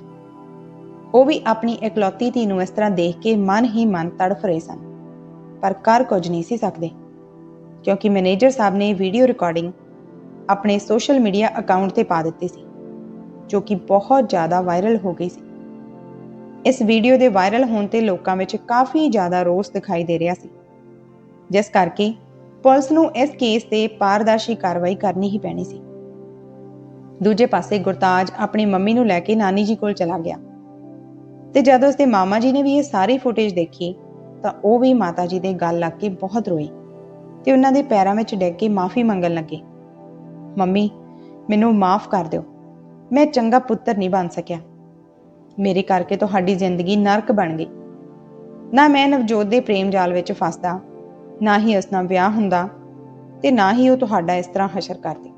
A: ਉਹ ਵੀ ਆਪਣੀ ਇਕਲੌਤੀ ਧੀ ਨੂੰ ਇਸ ਤਰ੍ਹਾਂ ਦੇਖ ਕੇ ਮਨ ਹੀ ਮਨ ਤੜਫ ਰਹੇ ਸਨ, ਪਰ ਕਰ ਕੁਝ ਨਹੀਂ ਸੀ ਸਕਦੇ, ਕਿਉਂਕਿ ਮੈਨੇਜਰ ਸਾਹਿਬ ਨੇ ਵੀਡੀਓ ਰਿਕਾਰਡਿੰਗ ਆਪਣੇ ਸੋਸ਼ਲ ਮੀਡੀਆ ਅਕਾਊਂਟ ਤੇ ਪਾ ਦਿੱਤੀ ਸੀ, ਜੋ ਕਿ ਬਹੁਤ ਜ਼ਿਆਦਾ ਵਾਇਰਲ ਹੋ ਗਈ ਸੀ। ਇਸ ਵੀਡੀਓ ਦੇ ਵਾਇਰਲ ਹੋਣ ਤੇ ਲੋਕਾਂ ਵਿੱਚ ਕਾਫੀ ਜ਼ਿਆਦਾ ਰੋਸ ਦਿਖਾਈ ਦੇ ਰਿਹਾ ਸੀ। ਜਿਸ ਕਰਕੇ ਪੁਲਿਸ ਨੂੰ ਇਸ ਕੇਸ ਤੇ ਪਾਰਦਰਸ਼ੀ ਕਾਰਵਾਈ ਕਰਨੀ ਹੀ ਪੈਣੀ ਸੀ। ਦੂਜੇ ਪਾਸੇ ਗੁਰਤਾਜ ਆਪਣੀ ਮੰਮੀ ਨੂੰ ਲੈ ਕੇ ਨਾਨੀ ਜੀ ਕੋਲ ਚਲਾ ਗਿਆ। ਤੇ ਜਦੋਂ ਉਸਦੇ ਮਾਮਾ ਜੀ ਨੇ ਵੀ ਇਹ ਸਾਰੀ ਫੁਟੇਜ ਦੇਖੀ, ਤਾਂ ਉਹ ਵੀ ਮਾਤਾ ਜੀ ਦੇ ਗੱਲ ਲੱਗ ਕੇ ਬਹੁਤ ਰੋਈ ਤੇ ਉਹਨਾਂ ਦੇ ਪੈਰਾਂ ਵਿੱਚ ਡਿੱਗ ਕੇ ਮਾਫੀ ਮੰਗਣ ਲੱਗੇ। ਮੰਮੀ, ਮੈਨੂੰ ਮਾਫ ਕਰ ਦਿਓ। ਮੈਂ ਚੰਗਾ ਪੁੱਤਰ ਨਹੀਂ ਬਣ ਸਕਿਆ। ਮੇਰੇ ਕਰਕੇ ਤੁਹਾਡੀ ਜ਼ਿੰਦਗੀ ਨਰਕ ਬਣ ਗਈ। ਨਾ ਮੈਂ ਨਵਜੋਤ ਦੇ ਪ੍ਰੇਮ ਜਾਲ ਵਿੱਚ ਫਸਦਾ, ਨਾ ਹੀ ਉਸ ਨਾਲ ਵਿਆਹ ਹੁੰਦਾ ਤੇ ਨਾ ਹੀ ਉਹ ਤੁਹਾਡਾ ਇਸ ਤਰ੍ਹਾਂ ਹਸ਼ਰ ਕਰਦੇ।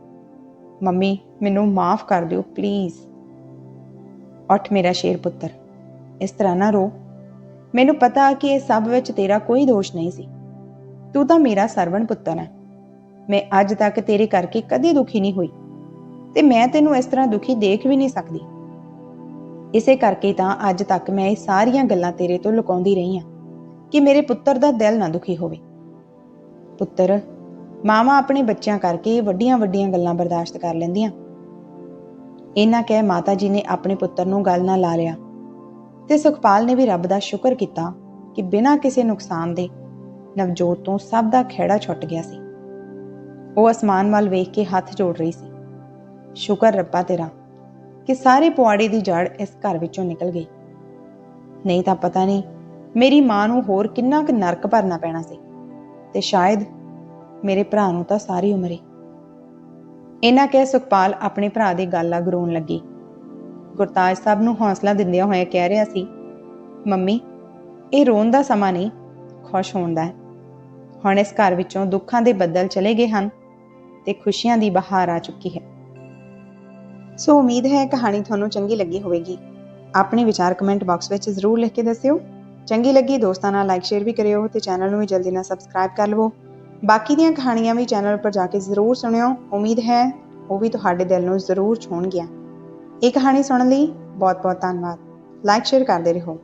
A: ਮੰਮੀ, ਮੈਨੂੰ ਮਾਫ ਕਰ ਦਿਓ ਪਲੀਜ਼ ਉੱਠ ਮੇਰਾ ਸ਼ੇਰ ਪੁੱਤਰ, ਇਸ ਤਰ੍ਹਾਂ ਨਾ ਰੋ। ਮੈਨੂੰ ਪਤਾ ਕਿ ਇਹ ਸਭ ਵਿੱਚ ਤੇਰਾ ਕੋਈ ਦੋਸ਼ ਨਹੀਂ ਸੀ। ਤੂੰ ਤਾਂ ਮੇਰਾ ਸਰਵਣ ਪੁੱਤਰ ਹੈ। ਮੈਂ ਅੱਜ ਤੱਕ ਤੇਰੇ ਕਰਕੇ ਕਦੇ ਦੁਖੀ ਨਹੀਂ ਹੋਈ ਤੇ ਮੈਂ ਤੈਨੂੰ ਇਸ ਤਰ੍ਹਾਂ ਦੁਖੀ ਦੇਖ ਵੀ ਨਹੀਂ ਸਕਦੀ। ਇਸੇ ਕਰਕੇ ਤਾਂ ਅੱਜ ਤੱਕ ਮੈਂ ਇਹ ਸਾਰੀਆਂ ਗੱਲਾਂ ਤੇਰੇ ਤੋਂ ਲੁਕਾਉਂਦੀ ਰਹੀ ਹਾਂ, ਕਿ ਮੇਰੇ ਪੁੱਤਰ ਦਾ ਦਿਲ ਨਾ ਦੁਖੀ ਹੋਵੇ। ਪੁੱਤਰ, ਮਾਵਾਂ ਆਪਣੇ ਬੱਚਿਆਂ ਕਰਕੇ ਵੱਡੀਆਂ ਵੱਡੀਆਂ ਗੱਲਾਂ ਬਰਦਾਸ਼ਤ ਕਰ ਲੈਂਦੀਆਂ। ਇਹਨਾਂ ਕਹਿ ਮਾਤਾ ਜੀ ਨੇ ਆਪਣੇ ਪੁੱਤਰ ਨੂੰ ਗੱਲ ਨਾਲ ਲਾ ਲਿਆ ਤੇ ਸੁਖਪਾਲ ਨੇ ਵੀ ਰੱਬ ਦਾ ਸ਼ੁਕਰ ਕੀਤਾ ਕਿ ਬਿਨਾਂ ਕਿਸੇ ਨੁਕਸਾਨ ਦੇ ਨਵਜੋਤ ਤੋਂ ਸਭ ਦਾ ਖਿਹੜਾ ਛੁੱਟ ਗਿਆ ਸੀ। ਉਹ ਅਸਮਾਨ ਵੱਲ ਵੇਖ ਕੇ ਹੱਥ ਜੋੜ ਰਹੀ ਸੀ। ਸ਼ੁਕਰ ਰੱਬਾ ਤੇਰਾ ਕਿ ਸਾਰੇ ਪੁਆੜੇ ਦੀ ਜੜ ਇਸ ਘਰ ਵਿੱਚੋਂ ਨਿਕਲ ਗਈ। ਨਹੀਂ ਤਾਂ ਪਤਾ ਨਹੀਂ, ਮੇਰੀ ਮਾਂ ਨੂੰ ਹੋਰ ਕਿੰਨਾ ਕੁ ਨਰਕ ਭਰਨਾ ਪੈਣਾ ਸੀ ਤੇ ਸ਼ਾਇਦ ਮੇਰੇ ਭਰਾ ਨੂੰ ਤਾਂ ਸਾਰੀ ਉਮਰ ਹੀ। ਇਹਨਾਂ ਕਹਿ ਸੁਖਪਾਲ ਆਪਣੇ ਭਰਾ ਦੀ ਗੱਲ ਆ ਗਰੋਣ ਲੱਗੀ। ਗੁਰਤਾਜ ਸਾਹਿਬ ਨੂੰ ਹੌਸਲਾ ਦਿੰਦਿਆਂ ਹੋਇਆ ਕਹਿ ਰਿਹਾ ਸੀ, ਮੰਮੀ, ਇਹ ਰੋਣ ਦਾ ਸਮਾਂ ਨਹੀਂ, ਖੁਸ਼ ਹੋਣ ਦਾ ਹੈ। ਹੁਣ ਇਸ ਘਰ ਵਿੱਚੋਂ ਦੁੱਖਾਂ ਦੇ ਬੱਦਲ ਚਲੇ ਗਏ ਹਨ ਤੇ ਖੁਸ਼ੀਆਂ ਦੀ ਬਹਾਰ ਆ ਚੁੱਕੀ ਹੈ। ਸੋ ਉਮੀਦ ਹੈ ਕਹਾਣੀ ਤੁਹਾਨੂੰ ਚੰਗੀ ਲੱਗੀ ਹੋਵੇਗੀ। ਆਪਣੇ ਵਿਚਾਰ ਕਮੈਂਟ ਬਾਕਸ ਵਿੱਚ ਜ਼ਰੂਰ ਲਿਖ ਕੇ ਦੱਸਿਓ। ਚੰਗੀ ਲੱਗੀ ਦੋਸਤਾਂ ਨਾਲ ਲਾਈਕ ਸ਼ੇਅਰ ਵੀ ਕਰਿਓ ਤੇ ਚੈਨਲ ਨੂੰ ਵੀ ਜਲਦੀ ਨਾਲ ਸਬਸਕ੍ਰਾਈਬ ਕਰ ਲਵੋ। ਬਾਕੀ ਦੀਆਂ ਕਹਾਣੀਆਂ ਵੀ ਚੈਨਲ ਉੱਪਰ ਜਾ ਕੇ ਜ਼ਰੂਰ ਸੁਣਿਓ। ਉਮੀਦ ਹੈ ਉਹ ਵੀ ਤੁਹਾਡੇ ਦਿਲ ਨੂੰ ਜ਼ਰੂਰ ਛੂਹਣਗੀਆਂ। ਇਹ ਕਹਾਣੀ ਸੁਣਨ ਲਈ ਬਹੁਤ ਬਹੁਤ ਧੰਨਵਾਦ। ਲਾਈਕ ਸ਼ੇਅਰ ਕਰਦੇ ਰਹੋ।